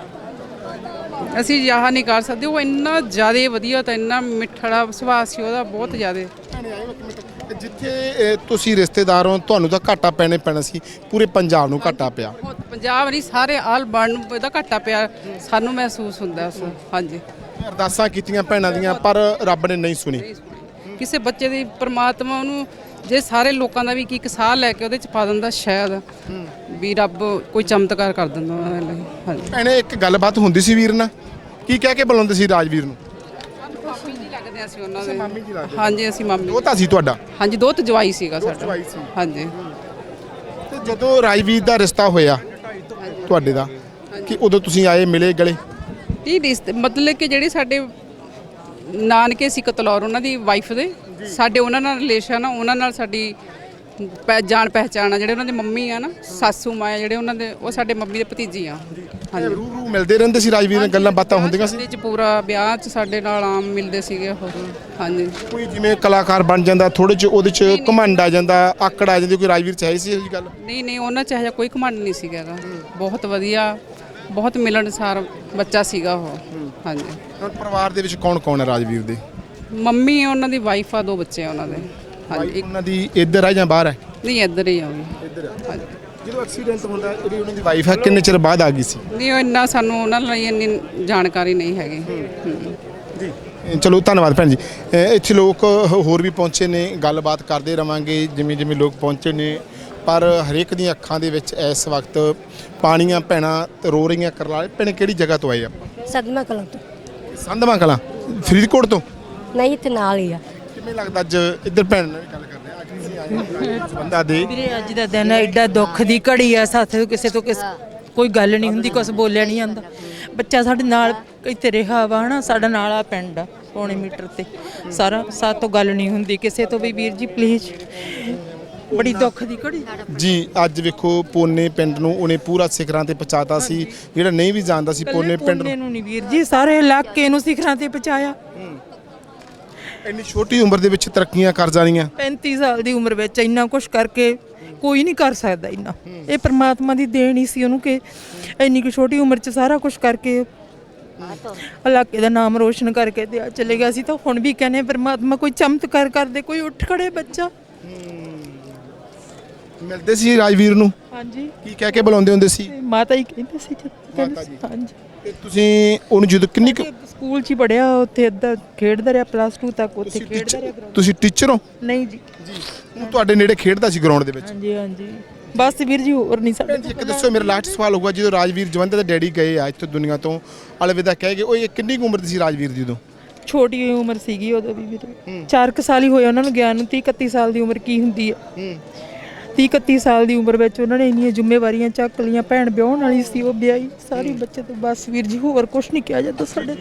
ਅਸੀਂ ਯਾਹ ਨਹੀਂ ਕਰ ਸਕਦੇ। ਉਹ ਇੰਨਾ ਜ਼ਿਆਦਾ ਵਧੀਆ ਤਾਂ ਇੰਨਾ ਮਿੱਠੜਾ ਸੁਭਾਅ ਸੀ ਉਹਦਾ ਬਹੁਤ ਜ਼ਿਆਦਾ। ਜਿੱਥੇ ਤੁਸੀਂ ਰਿਸ਼ਤੇਦਾਰ ਹੋ ਤੁਹਾਨੂੰ ਤਾਂ ਘਾਟਾ ਪੈਣੇ ਪੈਣਾ ਸੀ। ਪੂਰੇ ਪੰਜਾਬ ਨੂੰ ਘਾਟਾ ਪਿਆ। ਪੰਜਾਬ ਨਹੀਂ ਸਾਰੇ ਆਲ ਬਣ ਨੂੰ ਇਹਦਾ ਘਾਟਾ ਪਿਆ। ਸਾਨੂੰ ਮਹਿਸੂਸ ਹੁੰਦਾ ਉਸ ਹਾਂਜੀ। ਅਰਦਾਸਾਂ ਕੀਤੀਆਂ ਭੈਣਾਂ ਦੀਆਂ ਪਰ ਰੱਬ ਨੇ ਨਹੀਂ ਸੁਣੀ। ਕਿਸੇ ਬੱਚੇ ਦੀ ਪ੍ਰਮਾਤਮਾ ਉਹਨੂੰ ਜੇ ਸਾਰੇ ਲੋਕਾਂ ਦਾ ਵੀ ਇੱਕ ਇੱਕ ਸਾਹ ਲੈ ਕੇ ਉਹਦੇ ਚ ਪਾ ਦਿੰਦਾ ਸ਼ਾਇਦ ਵੀ ਰੱਬ ਕੋਈ ਚਮਤਕਾਰ ਕਰ ਦਿੰਦਾ ਉਹਨਾਂ ਦੇ ਲਈ ਹਾਂਜੀ। ਭੈਣੇ ਇੱਕ ਗੱਲਬਾਤ ਹੁੰਦੀ ਸੀ ਵੀਰ ਨਾਲ। ਕੀ ਕਹਿ ਕੇ ਬੁਲਾਉਂਦੇ ਸੀ ਰਾਜਵੀਰ ਨੂੰ? ਮਾਮੀ ਜੀ ਲੱਗਦੇ ਅਸੀਂ ਉਹਨਾਂ ਦੇ। ਹਾਂਜੀ ਅਸੀਂ ਮਾਮੀ ਉਹ ਤਾਂ ਸੀ ਤੁਹਾਡਾ? ਹਾਂਜੀ ਦੋ ਜਵਾਈ ਸੀਗਾ ਸਾਡਾ। ਜਵਾਈ ਸੀ। ਹਾਂਜੀ। ਤੇ ਜਦੋਂ ਰਾਜਵੀਰ ਦਾ ਰਿਸ਼ਤਾ ਹੋਇਆ ਤੁਹਾਡੇ ਦਾ ਕਿ ਉਦੋਂ ਤੁਸੀਂ ਆਏ ਮਿਲੇ ਗਲੇ? ਰਿਸ਼ਤੇ ਮਤਲਬ ਕਿ ਜਿਹੜੇ ਸਾਡੇ ਨਾਨਕੇ ਸੀ ਕਤਲੌਰ ਉਹਨਾਂ ਦੀ ਵਾਈਫ ਦੇ। ਸਾਡੇ ਉਹਨਾਂ ਨਾਲ ਰਿਲੇਸ਼ਨ ਆ ਉਹਨਾਂ ਨਾਲ ਸਾਡੀ ਜਾਣ ਪਹਿਚਾਣ ਆ ਜਿਹੜੇ ਉਹਨਾਂ ਦੇ ਮੰਮੀ ਆ ਨਾ ਸਾਸੂ ਮਾਂ ਆ ਜਿਹੜੇ ਉਹਨਾਂ ਦੇ ਉਹ ਸਾਡੇ ਮੰਮੀ ਦੇ ਭਤੀਜੀ ਆ। ਹਾਂਜੀ। ਰੂ ਰੂ ਮਿਲਦੇ ਰਹਿੰਦੇ ਸੀ ਰਾਜਵੀਰ ਨਾਲ ਗੱਲਾਂ ਬਾਤਾਂ ਹੁੰਦੀਆਂ ਸੀ? ਉਹਦੇ ਚ ਪੂਰਾ ਵਿਆਹ ਚ ਸਾਡੇ ਨਾਲ ਆਮ ਮਿਲਦੇ ਸੀਗੇ ਉਹ। ਹਾਂਜੀ। ਕੋਈ ਜਿਵੇਂ ਕਲਾਕਾਰ ਬਣ ਜਾਂਦਾ ਥੋੜੇ ਚ ਉਹਦੇ ਚ ਘਮੰਡ ਆ ਜਾਂਦਾ ਆਕੜ ਆ ਜਾਂਦੀ ਕੋਈ ਰਾਜਵੀਰ ਚ ਹੈ ਸੀ ਇਹ ਗੱਲ? ਨਹੀਂ ਨਹੀਂ ਉਹਨਾਂ ਚ ਇਹੋ ਜਿਹਾ ਕੋਈ ਘਮੰਡ ਨਹੀਂ ਸੀਗਾ ਬਹੁਤ ਵਧੀਆ ਬਹੁਤ ਮਿਲਣਸਾਰ ਬੱਚਾ ਸੀਗਾ ਉਹ। ਹਾਂਜੀ। ਹੁਣ ਪਰਿਵਾਰ ਦੇ ਵਿੱਚ ਕੌਣ ਕੌਣ ਹੈ ਰਾਜਵੀਰ ਦੇ? ਮੰਮੀ ਉਹਨਾਂ ਦੀ ਵਾਈਫ ਆ ਦੋ ਬੱਚੇ ਆ ਉਹਨਾਂ ਦੇ। ਹਾਂਜੀ ਵਾਈਫ ਉਹਨਾਂ ਦੀ ਇੱਧਰ ਹੈ ਜਾਂ ਬਾਹਰ ਹੈ ਨਹੀਂ ਇੱਧਰ ਹੀ ਆਉਗੀ ਹਾਂਜੀ। ਜਦੋਂ ਐਕਸੀਡੈਂਟ ਹੁੰਦਾ ਜਿਹੜੀ ਉਹਨਾਂ ਦੀ ਵਾਈਫ ਹੈ ਕਿੰਨੇ ਚਿਰ ਬਾਅਦ ਆ ਗਈ ਸੀ? ਨਹੀਂ ਉਹ ਇੰਨਾ ਸਾਨੂੰ ਉਹਨਾਂ ਲਈ ਇੰਨੀ ਜਾਣਕਾਰੀ ਨਹੀਂ ਹੈਗੀ। ਹੂੰ। ਚਲੋ ਧੰਨਵਾਦ ਭੈਣ ਜੀ। ਇੱਥੇ ਲੋਕ ਹ- ਹੋਰ ਵੀ ਪਹੁੰਚੇ ਨੇ ਗੱਲਬਾਤ ਕਰਦੇ ਰਵਾਂਗੇ ਜਿਵੇਂ ਜਿਵੇਂ ਲੋਕ ਪਹੁੰਚੇ ਨੇ। ਪਰ ਹਰੇਕ ਦੀਆਂ ਅੱਖਾਂ ਦੇ ਵਿੱਚ ਇਸ ਵਕਤ ਪਾਣੀਆਂ ਪੈਣਾ ਰੋ ਰਹੀਆਂ ਕਰਲਾ ਭੈਣੇ ਕਿਹੜੀ ਜਗ੍ਹਾ ਤੋਂ ਆਏ ਆਪਾਂ ਸਦਮਾ ਕਲਾਂ ਤੋਂ। ਸੰਧਵਾ ਕਲਾਂ ਫਰੀਦਕੋਟ ਤੋਂ? ਨਹੀਂ ਇੱਥੇ ਨਾਲ ਹੀ ਆ। ਕਿਵੇਂ ਲੱਗਦਾ ਅੱਜ ਇੱਧਰ ਭੈਣ ਨਾਲ ਵੀ ਗੱਲ ਕਰਦੇ ਆ? ਅੱਜ ਤੁਸੀਂ ਆਏ ਹੋ ਬੰਦਾ ਦੇ? ਵੀਰੇ ਅੱਜ ਦਾ ਦਿਨ ਐਡਾ ਦੁੱਖ ਦੀ ਘੜੀ ਆ ਸਾਥੇ ਕਿਸੇ ਤੋਂ ਕਿਸ ਕੋਈ ਗੱਲ ਨਹੀਂ ਹੁੰਦੀ ਕੁਝ ਬੋਲਿਆ ਨਹੀਂ ਜਾਂਦਾ। ਬੱਚਾ ਸਾਡੇ ਨਾਲ ਇੱਥੇ ਰਿਹਾ ਵਾ ਹਨਾ ਸਾਡਾ ਨਾਲ ਆ ਪਿੰਡ ਆ ਪੌਣੇ ਮੀਟਰ ਤੇ। ਸਾਰਾ ਸਾਥ ਤੋਂ ਗੱਲ ਨਹੀਂ ਹੁੰਦੀ ਕਿਸੇ ਤੋਂ ਵੀ। ਵੀਰ ਜੀ ਪਲੀਜ਼ ਬੜੀ ਦੁੱਖ ਦੀ ਘੜੀ। ਜੀ ਅੱਜ ਵੇਖੋ ਪੋਨੇ ਪਿੰਡ ਨੂੰ ਉਹਨੇ ਪੂਰਾ ਸਿਖਰਾਂ ਤੇ ਪਹੁੰਚਾਤਾ ਸੀ। ਜਿਹੜਾ ਨਹੀਂ ਵੀ ਜਾਣਦਾ ਸੀ ਪੋਨੇ ਪਿੰਡ ਨੂੰ। ਨੂੰ ਨਹੀਂ ਵੀਰ ਜੀ ਸਾਰੇ ਇਲਾਕੇ ਨੂੰ ਸਿਖਰਾਂ ਤੇ ਪਹੁੰਚਾਇਆ। ਇੰਨੀ ਛੋਟੀ ਉਮਰ ਦੇ ਵਿੱਚ ਤਰੱਕੀਆਂ ਕਰ ਜਾਣੀਆਂ। 35 ਸਾਲ ਦੀ ਉਮਰ ਵਿੱਚ ਇੰਨਾ ਕੁਝ ਕਰਕੇ ਕੋਈ ਨਹੀਂ ਕਰ ਸਕਦਾ ਇੰਨਾ। ਇਹ ਪ੍ਰਮਾਤਮਾ ਦੀ ਦੇਣ ਹੀ ਸੀ ਉਹਨੂੰ ਕਿ ਇੰਨੀ ਕੁ ਛੋਟੀ ਉਮਰ 'ਚ ਸਾਰਾ ਕੁਝ ਕਰਕੇ ਇਲਾਕੇ ਦਾ ਨਾਮ ਰੋਸ਼ਨ ਕਰਕੇ ਤੇ ਆ ਚਲੇ ਗਿਆ ਸੀ। ਤਾਂ ਹੁਣ ਵੀ ਕਹਿੰਦੇ ਪ੍ਰਮਾਤਮਾ ਕੋਈ ਚਮਤਕਾਰ ਕਰਦੇ ਕੋਈ ਉੱਠ ਖੜੇ ਬੱਚਾ। ਮਿਲਦੇ ਸੀ ਰਾਜਵੀਰ ਨੂੰ? ਹਾਂਜੀ। ਕੀ ਕਹਿ ਕੇ ਬੁਲਾਉਂਦੇ ਹੁੰਦੇ ਸੀ? ਤੇ ਮਾਤਾ ਹੀ ਕਹਿੰਦੇ ਸੀ ਜਦ ਮਾਤਾ ਜੀ। ਹਾਂਜੀ। ਤੇ ਤੁਸੀਂ ਉਹਨੂੰ ਜਦੋਂ ਕਿੰਨੀ ਕੁ- ਸਕੂਲ 'ਚ ਹੀ ਪੜਿਆ ਉੱਥੇ ਅੱਧਾ ਖੇਡਦਾ ਰਿਹਾ ਪਲੱਸ 2 ਤੱਕ ਉੱਥੇ ਤੁਸੀਂ ਖੇਡਦਾ ਰਿਹਾ ਟੀਚਰ ਤੁਸੀਂ ਟੀਚਰ ਹੋ? ਨਹੀਂ ਜੀ। ਉਹ ਤੁਹਾਡੇ ਨੇੜੇ ਖੇਡਦਾ ਸੀ ਗਰਾਊਂਡ ਦੇ ਵਿੱਚ? ਹਾਂਜੀ ਹਾਂਜੀ। ਬਸ ਵੀਰ ਜੀ ਹੋਰ ਨਹੀਂ ਸਾਡੇ ਇੱਕ ਦੱਸੋ ਮੇਰਾ ਲਾਸਟ ਸਵਾਲ ਹੋਊਗਾ ਜਦੋਂ ਰਾਜਵੀਰ ਜਵੰਦੇ ਦੇ ਡੈਡੀ ਗਏ ਆ ਇੱਥੋਂ ਦੁਨੀਆ ਤੋਂ ਅਲਵਿਦਾ ਕਹਿ ਗਏ ਉਹ ਇਹ ਕਿੰਨੀ ਕੁ ਉਮਰ ਦੀ ਸੀ ਰਾਜਵੀਰ ਦੀ ਉਦੋਂ? ਛੋਟੀ ਉਮਰ ਸੀਗੀ ਉਦੋਂ ਵੀ ਵੀਰੇ। 4 ਸਾਲ ਹੀ ਹੋਏ ਉਹਨਾਂ ਨੂੰ ਗਿਆ ਨੂੰ 30 31 ਸਾਲ ਦੀ ਉਮਰ ਕੀ ਹੁੰਦੀ ਆ। 30 31 ਸਾਲ ਦੀ ਉਮਰ ਵਿੱਚ ਉਹਨਾਂ ਨੇ ਇੰਨੀਆਂ ਜ਼ਿੰਮੇਵਾਰੀਆਂ ਚੱਕ ਲਈਆਂ ਭੈਣ ਵਿਆਹਣ ਵਾਲੀ ਸੀ ਉਹ ਵਿਆਹੀ ਸਾਰੀ ਬੱਚੇ ਤੋਂ ਬਸ ਵੀਰ ਜੀ ਹੋਰ ਕੁਝ ਨਹੀਂ ਕਿਹਾ ਜਾਂਦਾ ਸਾਡੇ